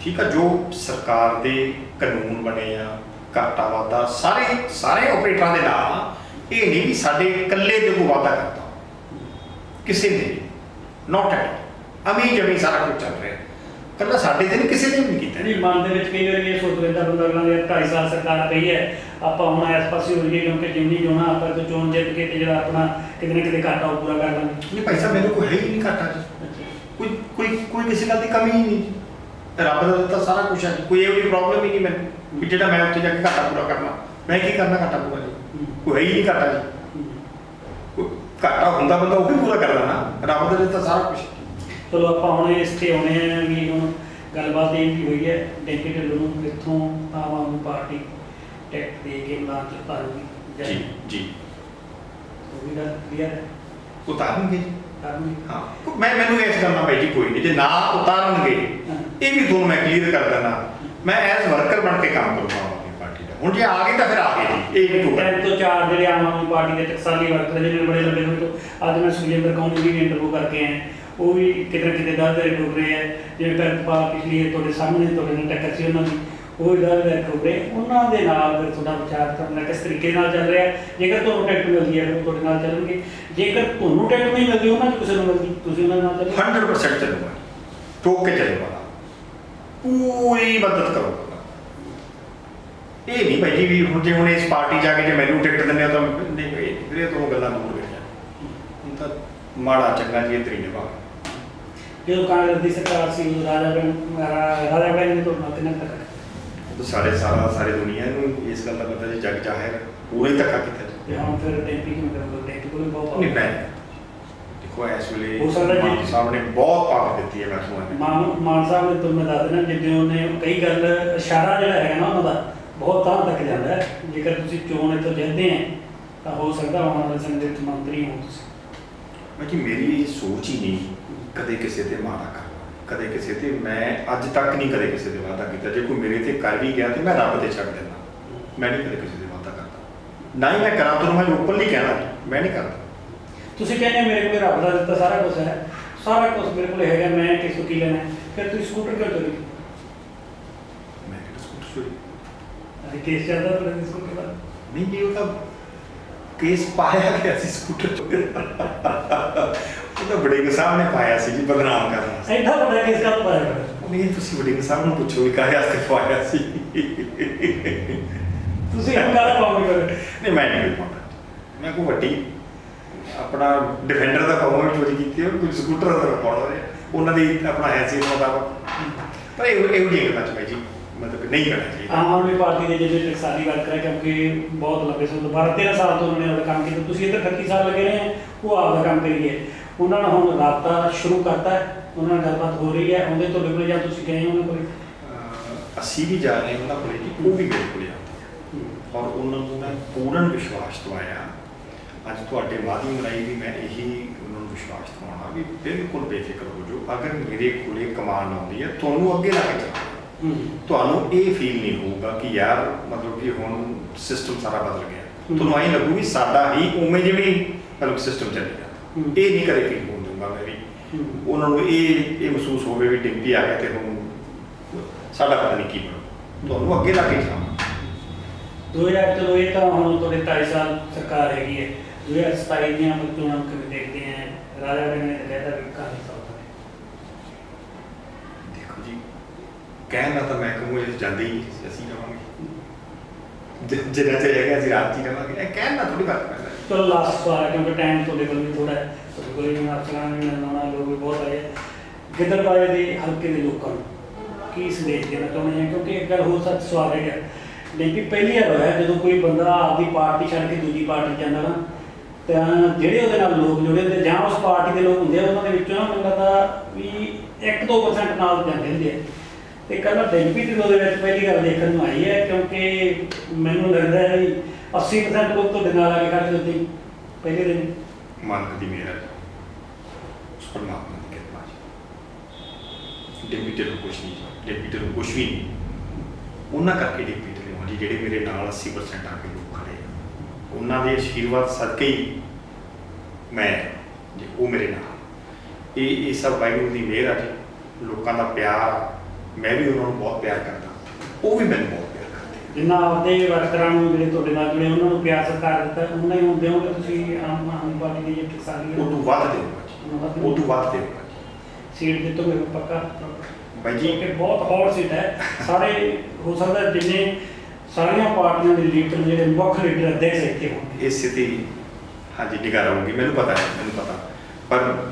ਠੀਕ ਆ ਜੋ ਸਰਕਾਰ ਦੇ ਕਾਨੂੰਨ ਬਣੇ ਆ ਘਾਟਾ ਵਾਧਾ ਸਾਰੇ ਸਾਰੇ ਆਪਰੇਟਰਾਂ ਦੇ ਨਾਲ। ਇਹ ਨਹੀਂ ਵੀ ਸਾਡੇ ਇਕੱਲੇ ਦੇ ਕੋ ਵਾਧਾ ਕਰਤਾ ਕਿਸੇ ਨੇ ਨਾਟ ਐਟ ਅਮੀ ਜਮੀ ਸਾਰਾ ਕੁਝ ਚੱਲ ਰਿਹਾ। ਕੱਲਾ ਸਾਡੇ ਤੇ ਨਹੀਂ ਕਿਸੇ ਨੇ ਨਹੀਂ ਕੀਤਾ। ਨਹੀਂ ਮਨ ਦੇ ਵਿੱਚ ਕਈ ਵਾਰੀ ਇਹ ਸੋਚ ਲੈਂਦਾ ਬੰਦਾ ਅਗਲਾ ਯਾਰ 2.5 ਸਾਲ ਸਰਕਾਰ ਰਹੀ ਹੈ ਆਪਾਂ ਹੁਣ ਇਸ ਪਾਸੇ ਹੋ ਜਾਈਏ ਕਿਉਂਕਿ ਜਿੰਨੀ ਚੋਣਾ ਆਪਾਂ ਤੋਂ ਚੋਣ ਜਿੱਤ ਕੇ ਤੇ ਜਿਹੜਾ ਆਪਣਾ ਕਿਤੇ ਨਾ ਕਿਤੇ ਘਾਟਾ ਪੂਰਾ ਕਰ ਲਾਂਗੇ। ਨਹੀਂ ਸਾਹਿਬ ਮੈਨੂੰ ਕੋਈ ਹੈ ਹੀ ਨਹੀਂ ਘਾਟਾ ਕੋਈ ਕੋਈ ਕੋਈ ਕਿਸੇ ਗੱਲ ਦੀ ਕਮੀ ਹੀ ਨਹੀਂ। ਰੱਬ ਦਾ ਦਿੱਤਾ ਸਾਰਾ ਕੁਝ ਹੈ ਜੀ। ਕੋਈ ਇਹੋ ਜਿਹੀ ਪ੍ਰੋਬਲਮ ਹੀ ਨਹੀਂ ਮੈਨੂੰ ਵੀ ਜਿਹੜਾ ਮੈਂ ਉੱਥੇ ਜਾ ਕੇ ਘਾਟਾ ਪੂਰਾ ਕਰਨਾ। ਮੈਂ ਕੀ ਕਰਨਾ ਘਾਟਾ ਪੂਰਾ ਜੀ? ਕੋਈ ਹੈ ਹੀ ਨਹੀਂ ਘਾਟਾ ਜੀ। ਕੋਈ ਘਾਟਾ ਹੁੰਦਾ ਬੰਦਾ ਉਹ ਵੀ ਪੂਰਾ ਕਰ ਲੈਣਾ ਰੱਬ ਦਾ ਦਿੱਤਾ ਸਾਰਾ ਕੁਝ ਚਲੋ ਆਪਾਂ ਹੁਣ ਇਸ ਤੇ ਆਉਣੇ ਆ ਵੀ ਹੁਣ ਗੱਲਬਾਤ ਇਹ ਵੀ ਹੋਈ ਹੈ ਡੈਂਪੀ ਢਿੱਲੋਂ ਨੂੰ ਇੱਥੋਂ ਆਮ ਆਦਮੀ ਪਾਰਟੀ ਟਿਕਟ ਦੇ ਕੇ ਨਾਂ ਚ ਪਾਰੂਗੀ ਜੀ ਜੀ। ਉਹ ਵੀ ਗੱਲ ਕਲੀਅਰ ਹੈ। ਉਤਾਰਨਗੇ ਜੀ। ਕਰਨੀ ਹਾਂ। ਮੈਂ ਮੈਨੂੰ ਇਸ ਗੱਲ ਨਾਲ ਭਾਈ ਜੀ ਕੋਈ ਨਹੀਂ। ਜੇ ਨਾ ਉਤਾਰਨਗੇ ਇਹ ਵੀ ਤੁਹਾਨੂੰ ਮੈਂ ਕਲੀਅਰ ਕਰ ਦਿੰਦਾ। ਮੈਂ ਐਜ਼ ਵਰਕਰ ਬਣ ਕੇ ਕੰਮ ਕਰੂੰਗਾ ਆਮ ਆਦਮੀ ਪਾਰਟੀ ਦਾ। ਹੁਣ ਜੇ ਆ ਗਏ ਤਾਂ ਫਿਰ ਆ ਜੀ ਇਹ ਨਹੀਂ ਕੋਈ ਤਿੰਨ ਤੋਂ ਚਾਰ ਜਿਹੜੇ ਆਮ ਆਦਮੀ ਪਾਰਟੀ ਦੇ ਟਕਸਾਲੀ ਵਰਕਰ ਜਿਹੜੇ ਬੜੇ ਲੰਬੇ ਸਮੇਂ ਤੋਂ ਅੱਜ ਮੈਂ ਸੁਖਜਿੰਦਰ ਕੌਰ ਨੂੰ ਵੀ ਇੰਟਰਵਿਊ ਕਰਕੇ ਆਇਆ। ਉਹ ਵੀ ਕਿਤੇ ਕਿਤੇ ਦੱਸਦੇ ਡੁੱਬ ਰਹੇ ਆ। ਜਿਵੇਂ ਪ੍ਰਿੰਸੀਪਲ ਪਿਛਲੀ ਤੁਹਾਡੇ ਸਾਹਮਣੇ ਤੁਹਾਡੇ ਨਾਲ ਟੱਕਰ ਸੀ ਉਹਨਾਂ ਦੀ। ਉਹ ਵੀ ਦੱਸਦੇ ਡੁੱਬ ਰਹੇ ਉਹਨਾਂ ਦੇ ਨਾਲ ਫਿਰ ਤੁਹਾਡਾ ਵਿਚਾਰ ਕਰਨਾ ਕਿਸ ਤਰੀਕੇ ਨਾਲ ਚੱਲ ਰਿਹਾ। ਜੇਕਰ ਤੁਹਾਨੂੰ ਟਿਕਟ ਮਿਲਦੀ ਹੈ ਉਹ ਤੁਹਾਡੇ ਨਾਲ ਚੱਲਣਗੇ। ਜੇਕਰ ਤੁਹਾਨੂੰ ਟਿਕਟ ਨਹੀਂ ਮਿਲਦੀ ਉਹਨਾਂ ਚ ਕਿਸੇ ਨੂੰ ਮਿਲਦੀ ਤੁਸੀਂ ਉਹਨਾਂ ਨਾਲ ਚੱਲੋ। 100% ਚੱਲੂਗਾ। ਟੋਕ ਕੇ ਚੱਲੂਗਾ। ਪੂਰੀ ਮਦਦ ਕਰੂਗਾ ਇਹ ਨਹੀਂ ਭਾਈ ਜੀ ਵੀ ਹੁਣ ਜੇ ਹੁਣ ਇਸ ਪਾਰਟੀ ਜਾ ਕੇ ਜੇ ਮੈਨੂੰ ਟਿਕਟ ਦਿੰਦੇ ਆ ਤਾਂ ਨਹੀਂ ਭਾਈ ਵੀਰੇ ਤੋਂ ਗੱਲਾਂ ਦੂਰ ਗਈਆਂ ਹੁਣ ਤਾਂ ਮਾੜਾ ਚੰਗਾ ਜੀ ਹੀ ਨਿਭਾ ਜਦੋਂ ਕਾਂਗਰਸ ਦੀ ਸਰਕਾਰ ਸੀ ਰਾਜਾ ਬੈਂਕ ਰਾਜਾ ਬੈਂਕ ਨੇ ਤੁਹਾਡੇ ਨਾਲ ਕਿੰਨਾ ਕੁ ਧੱਕਾ। ਉਹ ਸਾਰੇ ਸਾਰਾ ਸਾਰੀ ਦੁਨੀਆ ਨੂੰ ਇਸ ਗੱਲ ਦਾ ਪਤਾ ਜੀ ਜਗ ਜਾਹਿਰ ਪੂਰੇ ਧੱਕਾ ਕੀਤਾ ਜੀ। ਤੇ ਹੁਣ ਫਿਰ ਟੈਂਪੀ ਕਿਵੇਂ ਕਰੋਗੇ? ਟੈਂਪੀ ਕੋਲ ਬਹੁਤ ਨਹੀਂ ਮੈਂ ਦੇਖੋ ਇਸ ਵੇਲੇ ਹੋ ਸਕਦਾ ਜੀ- ਮਾਨ ਸਾਹਿਬ ਨੇ ਬਹੁਤ ਪਾਵਰ ਦਿੱਤੀ ਹੈ ਮੈਂ ਤੁਹਾਨੂੰ ਮਾਨ ਮਾਨ ਸਾਹਿਬ ਨੇ ਤੁਹਾਨੂੰ ਦੱਸ ਦੇਣਾ ਜਿੱਦੇ ਉਹਨੇ ਕਈ ਗੱਲ ਇਸ਼ਾਰਾ ਜਿਹੜਾ ਹੈਗਾ ਨਾ ਉਹਨਾਂ ਦਾ ਬਹੁਤ ਤਾਂ ਤੱਕ ਜਾਂਦਾ ਹੈ। ਜੇਕਰ ਤੁਸੀਂ ਚੋਣ ਇੱਥੋਂ ਜਿੱਤਦੇ ਆ ਤਾਂ ਹੋ ਸਕਦਾ ਆਉਣ ਵਾਲੇ ਸਮੇਂ ਦੇ ਵਿੱਚ ਮੰਤਰੀ ਹੋ ਤੁਸੀਂ। ਮੈਂ ਕਿ ਮੇਰੀ ਸੋਚ ਹੀ ਨਹੀਂ ਕਦੇ ਕਿਸੇ ਤੇ ਮਾੜਾ ਕਰ ਕਦੇ ਕਿਸੇ ਤੇ ਮੈਂ ਅੱਜ ਤੱਕ ਨਹੀਂ ਕਦੇ ਕਿਸੇ ਤੇ ਵਾਅਦਾ ਕੀਤਾ। ਜੇ ਕੋਈ ਮੇਰੇ ਤੇ ਕਰ ਵੀ ਗਿਆ ਤੇ ਮੈਂ ਰੱਬ ਤੇ ਛੱਡ ਦਿੰਦਾ। ਮੈਂ ਨਹੀਂ ਕਦੇ ਕਿਸੇ ਤੇ ਵਾਅਦਾ ਕਰਦਾ। ਨਾ ਹੀ ਮੈਂ ਕਰਾਂ ਤੁਹਾਨੂੰ ਮੈਂ ਓਪਨਲੀ ਕਹਿਣਾ ਮੈਂ ਨਹੀਂ ਕਰਦਾ। ਤੁਸੀਂ ਕਹਿੰਦੇ ਮੇਰੇ ਕੋਲ ਰੱਬ ਦਾ ਦਿੱਤਾ ਸਾਰਾ ਕੁਝ ਹੈ। ਸਾਰਾ ਕੁਝ ਮੇਰੇ ਕੋਲ ਹੈਗਾ ਮੈਂ ਕਿਸ ਕੀ ਲੈਣਾ? ਫਿਰ ਤੁਸੀਂ ਸਕੂਟਰ ਕਿਉਂ ਚੋਰੀ ਮੈਂ ਕਿਹੜਾ ਸਕੂਟਰ ਚੋਰੀ ਅਰੇ ਕੇਸ ਚੱਲਦਾ ਤੁਹਾਡੇ ਸਕੂਟਰ ਦਾ? ਨਹੀਂ ਜੀ ਉਹ ਤਾਂ ਕੇਸ ਪਾਇਆ ਗਿਆ ਸੀ ਸਕੂਟਰ ਚੋਰੀ। ਉਹ ਤਾਂ ਬੜੇ ਸਾਹਿਬ ਨੇ ਪਾਇਆ ਸੀ ਜੀ ਬਦਨਾਮ ਕਰਨਾ ਐਡਾ ਵੱਡਾ ਕੇਸ ਕਦੋਂ ਪਾਇਆ ਨਹੀਂ ਤੁਸੀਂ ਬੜੇ ਸਾਹਿਬ ਨੂੰ ਪੁੱਛੋ ਵੀ ਕਾਹਦੇ ਵਾਸਤੇ ਪਾਇਆ ਸੀ। ਤੁਸੀਂ ਹੰਕਾਰ ਪਾਉਂਗੇ ਫਿਰ। ਨਹੀਂ ਮੈਂ ਨਹੀਂ ਪਾਉਂਦਾ। ਮੈਂ ਕੋਈ ਵੱਡੀ ਆਪਣਾ ਡਿਫੈਂਡਰ ਦਾ ਪਾਉਣਾ ਚੋਰੀ ਕੀਤੀ ਹੈ ਕੋਈ ਸਕੂਟਰ ਦਾ ਪਾਉਣਾ ਹੈ। ਉਹਨਾਂ ਦੀ ਆਪਣਾ ਹੈਸੀਅਤ ਮੁਤਾਬਕ। ਪਰ ਇਹ ਇਹ ਜਿਹੀ ਗੱਲਾਂ ਚ ਭਾਈ ਜੀ ਮਤਲਬ ਨਹੀਂ ਕਰਨਾ ਚਾਹੀਦਾ। ਆਮ ਆਦਮੀ ਪਾਰਟੀ ਦੇ ਜਿਹੜੇ ਟਕਸਾਲੀ ਵਰਕਰ ਹੈ ਕਿਉਂਕਿ ਬਹੁਤ ਲੰਬੇ ਸਮੇਂ ਤੋਂ 12 13 ਸਾਲ ਤੋਂ ਉਹਨਾਂ ਨੇ ਆਪਣਾ ਕੰਮ ਕੀਤਾ। ਤੁਸੀਂ ਇੱਧਰ 38 ਸਾਲ ਲੱਗੇ ਰਹੇ ਹੈ ਉਹ ਆਪਦਾ ਕੰਮ ਕਰੀਏ ਉਹਨਾਂ ਨਾਲ ਹੁਣ ਰਾਬਤਾ ਸ਼ੁਰੂ ਕਰਤਾ ਹੈ ਉਹਨਾਂ ਨਾਲ ਗੱਲਬਾਤ ਹੋ ਰਹੀ ਹੈ। ਉਹਦੇ ਤੁਹਾਡੇ ਕੋਲ ਜਾਂ ਤੁਸੀਂ ਗਏ ਹੋ ਉਹਨਾਂ ਕੋਲ? ਅਹ ਅਸੀਂ ਵੀ ਜਾ ਰਹੇ ਹਾਂ ਉਹਨਾਂ ਕੋਲੇ ਜੀ ਉਹ ਵੀ ਮੇਰੇ ਕੋਲੇ ਆਉਂਦੇ ਆ। ਔਰ ਉਹਨਾਂ ਨੂੰ ਮੈਂ ਪੂਰਨ ਵਿਸ਼ਵਾਸ ਦਵਾਇਆ ਅੱਜ ਤੁਹਾਡੇ ਮਾਧਿਅਮ ਰਾਹੀਂ ਵੀ ਮੈਂ ਇਹੀ ਉਹਨਾਂ ਨੂੰ ਵਿਸ਼ਵਾਸ ਦਿਵਾਉਣਾ ਵੀ ਬਿਲਕੁਲ ਬੇਫਿਕਰ ਹੋ ਜਾਓ। ਅਗਰ ਮੇਰੇ ਕੋਲੇ ਕਮਾਨ ਆਉਂਦੀ ਹੈ ਤੁਹਾਨੂੰ ਅੱਗੇ ਲਾ ਕੇ ਚੱਲਣਾ। ਤੁਹਾਨੂੰ ਇਹ ਫੀਲ ਨਹੀਂ ਹੋਊਗਾ ਕਿ ਯਾਰ ਮਤਲਬ ਕਿ ਹੁਣ ਸਿਸਟਮ ਸਾਰਾ ਬਦਲ ਗਿਆ। ਤੁਹਾਨੂੰ ਐਂ ਲੱਗੂ ਵੀ ਸਾਡਾ ਹੀ ਉਵੇਂ ਜਿਵੇਂ ਮਤਲਬ ਸਿਸਟਮ ਚੱਲੇਗਾ। ਇਹ ਨਹੀਂ ਕਦੇ ਫੀਲ ਹੋਣ ਦੂੰਗਾ ਮੈਂ ਵੀ। ਉਹਨਾਂ ਨੂੰ ਇਹ ਇਹ ਮਹਿਸੂਸ ਹੋਵੇ ਵੀ ਡਿੰਪੀ ਆ ਗਿਆ ਤੇ ਹੁਣ ਸਾਡਾ ਪਤਾ ਨਹੀਂ ਕੀ ਬਣੂ। ਤੁਹਾਨੂੰ ਅੱਗੇ ਲਾ ਕੇ ਜਾਵਾਂ 2000 ਚਲੋ ਇਹ ਤਾਂ ਹੁਣ ਤੁਹਾਡੇ 2.5 ਸਾਲ ਸਰਕਾਰ ਹੈਗੀ ਹੈ। 2027 ਦੀਆਂ ਚੋਣਾਂ ਨੂੰ ਕਿਵੇਂ ਦੇਖਦੇ ਆ? ਰਾਜਾ ਵੜਿੰਗ ਨੇ ਰਹਿਦਾ ਵੀ ਕਹਾਣੀ ਸਾਹਮਣੇ ਦੇਖੋ ਜੀ ਕਹਿਣਾ ਤਾਂ ਮੈਂ ਕਹੂੰ ਇਹ ਜਾਂਦੇ ਹੀ ਨਹੀਂ, ਅਸੀਂ ਰਵਾਂਗੇ। ਜਿ- ਜਿੰਨਾ ਚਿਰ ਹੈਗਾ ਅਸੀਂ ਰਾਤ ਹੀ ਰਵਾਂਗੇ। ਇਹ ਕਹਿਣ ਨਾਲ ਥੋੜੀ ਫ਼ਰਕ ਪੈਂਦਾ। ਚਲੋ ਲਾਸਟ ਸਵਾਲ ਹੈ ਕਿਉਂਕਿ ਟਾਈਮ ਤੁਹਾਡੇ ਕੋਲ ਵੀ ਥੋੜਾ ਹੈ ਤੁਹਾਡੇ ਕੋਲ ਵੀ ਅਫਸਰਾਂ ਨੇ ਮਿਲਣਾ ਲੋਕ ਵੀ ਬਹੁਤ ਆਏ ਆ। ਗਿੱਦੜਬਾਏ ਦੇ ਹਲਕੇ ਦੇ ਲੋਕਾਂ ਨੂੰ ਕੀ ਸੰਦੇਸ਼ ਦੇਣਾ ਚਾਹੁੰਦੇ ਆ? ਕਿਉਂਕਿ ਇੱਕ ਗੱਲ ਹੋਰ ਸੱਚ ਸਵਾਲ ਹੈਗਾ। ਲੇਕਿਨ ਪਹਿਲੀ ਵਾਰ ਹੋਇਆ ਜਦੋਂ ਕੋਈ ਬੰਦਾ ਆਪਦੀ ਪਾਰਟੀ ਛੱਡ ਕੇ ਦੂਜੀ ਪਾਰਟੀ ਜਾਂਦਾ ਨਾ ਤਾਂ ਜਿਹੜੇ ਉਹਦੇ ਨਾਲ ਲੋਕ ਜੁੜੇ ਹੁੰਦੇ, ਜਾਂ ਉਸ ਪਾਰਟੀ ਦੇ ਲੋਕ ਹੁੰਦੇ ਆ, ਉਹਨਾਂ ਦੇ ਵਿੱਚੋਂ ਨਾ ਮੈਨੂੰ ਲੱਗਦਾ ਵੀ 1-2% ਨਾਲ ਜਾਂਦੇ ਹੁੰਦੇ ਆ। ਤੇ ਕੱਲ ਡੈਂਪੀ ਢਿੱਲੋਂ ਦੇ ਵਿੱਚ ਪਹਿਲੀ ਗੱਲ ਦੇਖਣ ਨੂੰ ਆਈ ਹੈ, ਕਿਉਂਕਿ ਮੈਨੂੰ ਲੱਗਦਾ ਹੈ ਵੀ 80% ਲੋਕ ਤੁਹਾਡੇ ਨਾਲ ਆ ਕੇ ਖੜੇ ਹੁੰਦੇ ਸੀ ਪਹਿਲੇ ਦਿਨ। ਮਾਲਕ ਦੀ ਮਿਹਰ ਹੈ ਉਸ ਪਰਮਾਤਮਾ ਦੀ ਕਿਰਪਾ ਹੈ ਡਿਪਟੀ ਨੂੰ ਕੁਛ ਨਹੀਂ ਡਿਪਟੀ ਨੂੰ ਕੁਛ ਵੀ ਨਹੀਂ। ਉਹਨਾਂ ਕਰਕੇ ਡਿਪਟੀ ਨੂੰ ਜੀ, ਜਿਹੜੇ ਮੇਰੇ ਨਾਲ 80% ਆ ਕੇ ਲੋਕ ਖੜੇ ਆ ਉਹਨਾਂ ਦੇ ਆਸ਼ੀਰਵਾਦ ਸਦਕੇ ਹੀ ਮੈਂ ਜੀ ਉਹ ਮੇਰੇ ਨਾਲ ਇਹ ਇਹ ਸਭ ਵਾਹਿਗੁਰੂ ਦੀ ਮਿਹਰ ਆ ਜੀ। ਲੋਕਾਂ ਦਾ ਪਿਆਰ ਮੈਂ ਵੀ ਉਹਨਾਂ ਨੂੰ ਬਹੁਤ ਪਿਆਰ ਕਰਦਾ। ਉਹ ਵੀ ਮੈਨੂੰ ਬਹੁਤ ਪਿਆਰ ਕਰਦੇ ਜਿੰਨਾ ਆਪਦੇ ਵਰਕਰਾਂ ਨੂੰ ਜਿਹੜੇ ਤੁਹਾਡੇ ਨਾਲ ਜੁੜੇ ਉਹਨਾਂ ਨੂੰ ਪਿਆਰ ਸਤਿਕਾਰ ਦਿੱਤਾ ਉਹਨਾਂ ਹੀ ਹੁੰਦੇ ਹੋਗੇ ਤੁਸੀਂ ਆਮ ਆਦਮੀ ਪਾਰਟੀ ਦੇ ਜਿਹੜੇ ਕਿਸਾਨੀ ਉਹ ਤੋਂ ਵੱਧ ਦੇਊਗਾ ਜੀ ਉਹ ਤੋਂ ਵੱਧ ਦੇਊਗਾ ਸੀਟ ਦਿੱਤੋਗੇ ਪੱਕਾ? ਬਾਈ ਜੀ। ਕਿ ਬਹੁਤ ਹੌਟ ਸੀਟ ਹੈ। ਸਾਰੇ ਹੋ ਸਕਦਾ ਜਿੰਨੇ ਸਾਰੀਆਂ ਪਾਰਟੀਆਂ ਦੇ ਲੀਡਰ ਜਿਹੜੇ ਮੁੱਖ ਲੀਡਰ ਦੇਖ ਸਕਦੇ ਹੋਣਗੇ ਇਹ ਸਥਿਤੀ ਹਾਂਜੀ, ਨਿਗਾਹ ਮੈਨੂੰ ਪਤਾ ਹੈ, ਮੈਨੂੰ ਪਤਾ। ਪਰ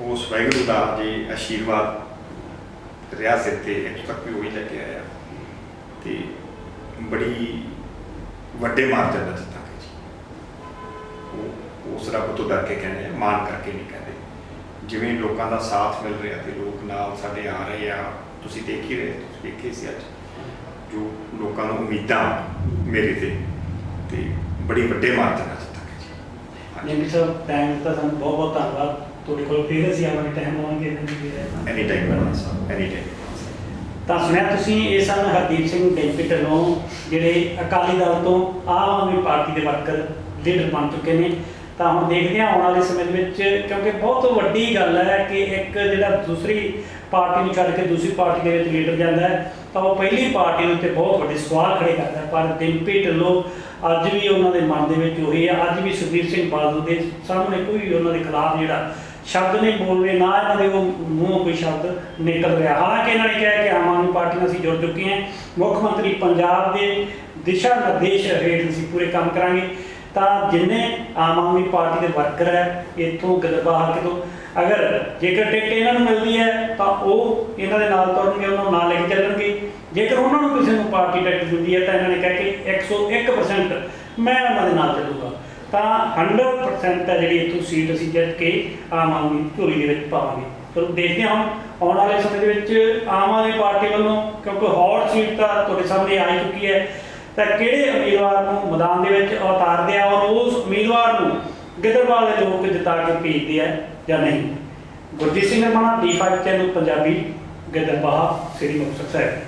ਉਸ ਵਾਹਿਗੁਰੂ ਦਾ ਜੀ ਆਸ਼ੀਰਵਾਦ ਰਿਹਾ ਸਿਰ ਤੇ ਇੱਥੇ ਤੱਕ ਵੀ ਉਹੀ ਲੈ ਕੇ ਆਇਆ ਤੇ ਬੜੀ ਵੱਡੇ ਮਾਰਜਨ ਦਾ ਜਿੱਤਾਂਗੇ ਜੀ। ਉਹ ਉਸ ਰੱਬ ਤੋਂ ਡਰ ਕੇ ਕਹਿੰਦੇ ਆ ਮਾਨ ਕਰਕੇ ਨਹੀਂ ਕਹਿੰਦੇ। ਜਿਵੇਂ ਲੋਕਾਂ ਦਾ ਸਾਥ ਮਿਲ ਰਿਹਾ ਤੇ ਲੋਕ ਨਾਲ ਸਾਡੇ ਆ ਰਹੇ ਆ, ਤੁਸੀਂ ਦੇਖ ਹੀ ਰਹੇ ਤੁਸੀਂ ਦੇਖੇ ਸੀ ਅੱਜ। ਜੋ ਲੋਕਾਂ ਨੂੰ ਉਮੀਦਾਂ ਮੇਰੇ ਤੇ ਤੇ ਬੜੀ ਵੱਡੇ ਮਾਰਜਨ ਨਾਲ ਜਿੱਤਾਂਗੇ ਜੀ। ਜਿੰਨੀ ਸਭ ਟਾਈਮ ਦਿੱਤਾ ਸਾਨੂੰ ਬਹੁਤ ਬਹੁਤ ਧੰਨਵਾਦ। ਤੁਹਾਡੇ ਕੋਲ ਫਿਰ ਅਸੀਂ ਆਵਾਂਗੇ ਟਾਈਮ ਦੀ ਵੀ ਐਨੀ ਟਾਈਮ ਬਣਾ ਸਾਹਿਬ ਐਨੀ ਟਾਈਮ ਤਾਂ ਸੁਣਿਆ ਤੁਸੀਂ ਇਹ ਸਨ ਹਰਦੀਪ ਸਿੰਘ ਡੈਂਪੀ ਢਿੱਲੋਂ ਜਿਹੜੇ ਅਕਾਲੀ ਦਲ ਤੋਂ ਆਮ ਆਦਮੀ ਪਾਰਟੀ ਦੇ ਵਰਕਰ ਲੀਡਰ ਬਣ ਚੁੱਕੇ ਨੇ। ਤਾਂ ਹੁਣ ਦੇਖਦੇ ਹਾਂ ਆਉਣ ਵਾਲੇ ਸਮੇਂ ਦੇ ਵਿੱਚ ਕਿਉਂਕਿ ਬਹੁਤ ਵੱਡੀ ਗੱਲ ਹੈ ਕਿ ਇੱਕ ਜਿਹੜਾ ਦੂਸਰੀ ਪਾਰਟੀ ਨੂੰ ਛੱਡ ਕੇ ਦੂਸਰੀ ਪਾਰਟੀ ਦੇ ਵਿੱਚ ਲੀਡਰ ਜਾਂਦਾ ਹੈ ਤਾਂ ਉਹ ਪਹਿਲੀ ਪਾਰਟੀ ਦੇ ਉੱਤੇ ਬਹੁਤ ਵੱਡੇ ਸਵਾਲ ਖੜੇ ਕਰਦਾ ਹੈ। ਪਰ ਡੈਂਪੀ ਢਿੱਲੋਂ ਅੱਜ ਵੀ ਉਹਨਾਂ ਦੇ ਮਨ ਦੇ ਵਿੱਚ ਉਹੀ ਹੈ। ਅੱਜ ਵੀ ਸੁਖਬੀਰ ਸਿੰਘ ਬਾਦਲ ਦੇ ਸਾਹਮਣੇ ਕੋਈ ਉਹਨਾਂ ਦੇ ਖਿਲਾਫ ਜਿਹੜਾ ਸ਼ਬਦ ਨਹੀਂ ਬੋਲ ਰਹੇ ਨਾ ਇਹਨਾਂ ਦੇ ਉਹ ਮੂੰਹੋਂ ਕੋਈ ਸ਼ਬਦ ਨਿਕਲ ਰਿਹਾ। ਹਾਲਾਂਕਿ ਇਹਨਾਂ ਨੇ ਕਿਹਾ ਕਿ ਆਮ ਆਦਮੀ ਪਾਰਟੀ ਨਾਲ ਅਸੀਂ ਜੁੜ ਚੁੱਕੇ ਹਾਂ। ਮੁੱਖ ਮੰਤਰੀ ਪੰਜਾਬ ਦੇ ਦਿਸ਼ਾ ਨਿਰਦੇਸ਼ ਹੇਠ ਅਸੀਂ ਪੂਰੇ ਕੰਮ ਕਰਾਂਗੇ। ਤਾਂ ਜਿੰਨੇ ਆਮ ਆਦਮੀ ਪਾਰਟੀ ਦੇ ਵਰਕਰ ਹੈ, ਇੱਥੋਂ ਗਦਰਬਾ ਹਲਕੇ ਅਗਰ ਜੇਕਰ ਟਿਕਟ ਇਹਨਾਂ ਨੂੰ ਮਿਲਦੀ ਹੈ, ਤਾਂ ਉਹ ਇਹਨਾਂ ਦੇ ਨਾਲ ਤੁਰਨਗੇ, ਉਹਨਾਂ ਨੂੰ ਨਾਲ ਲੈ ਕੇ ਚੱਲਣਗੇ। ਜੇਕਰ ਉਹਨਾਂ ਨੂੰ ਕਿਸੇ ਨੂੰ ਪਾਰਟੀ ਟਿਕਟ ਦਿੰਦੀ ਹੈ ਤਾਂ ਇਹਨਾਂ ਨੇ ਕਹਿ ਕੇ 101% ਮੈਂ ਉਹਨਾਂ ਦੇ ਨਾਲ ਚੱਲੂਗਾ। ਤਾਂ 100% ਹੈ ਜਿਹੜੀ ਇੱਥੋਂ ਸੀਟ ਅਸੀਂ ਜਿੱਤ ਕੇ ਆਮ ਆਦਮੀ ਝੋਲੀ ਦੇ ਵਿੱਚ ਪਾਵਾਂਗੇ। ਚਲੋ ਦੇਖਦੇ ਹਾਂ ਆਉਣ ਵਾਲੇ ਸਮੇਂ ਦੇ ਵਿੱਚ ਆਮ ਆਦਮੀ ਪਾਰਟੀ ਵੱਲੋਂ, ਕਿਉਂਕਿ ਹੌਟ ਸੀਟ ਤਾਂ ਤੁਹਾਡੇ ਸਾਹਮਣੇ ਆ ਚੁੱਕੀ ਹੈ, ਤਾਂ ਕਿਹੜੇ ਉਮੀਦਵਾਰ ਨੂੰ ਮੈਦਾਨ ਦੇ ਵਿੱਚ ਉਤਾਰਦੇ ਆ ਔਰ ਉਸ ਉਮੀਦਵਾਰ ਨੂੰ ਗਿੱਦੜਬਾਹ ਦੇ ਲੋਕ ਜਿਤਾ ਕੇ ਭੇਜਦੇ ਆ ਜਾਂ ਨਹੀਂ? Gurjeet Singh Ramana D5 channel Punjabi Gidderbaha, Sri Muktsar Sahib.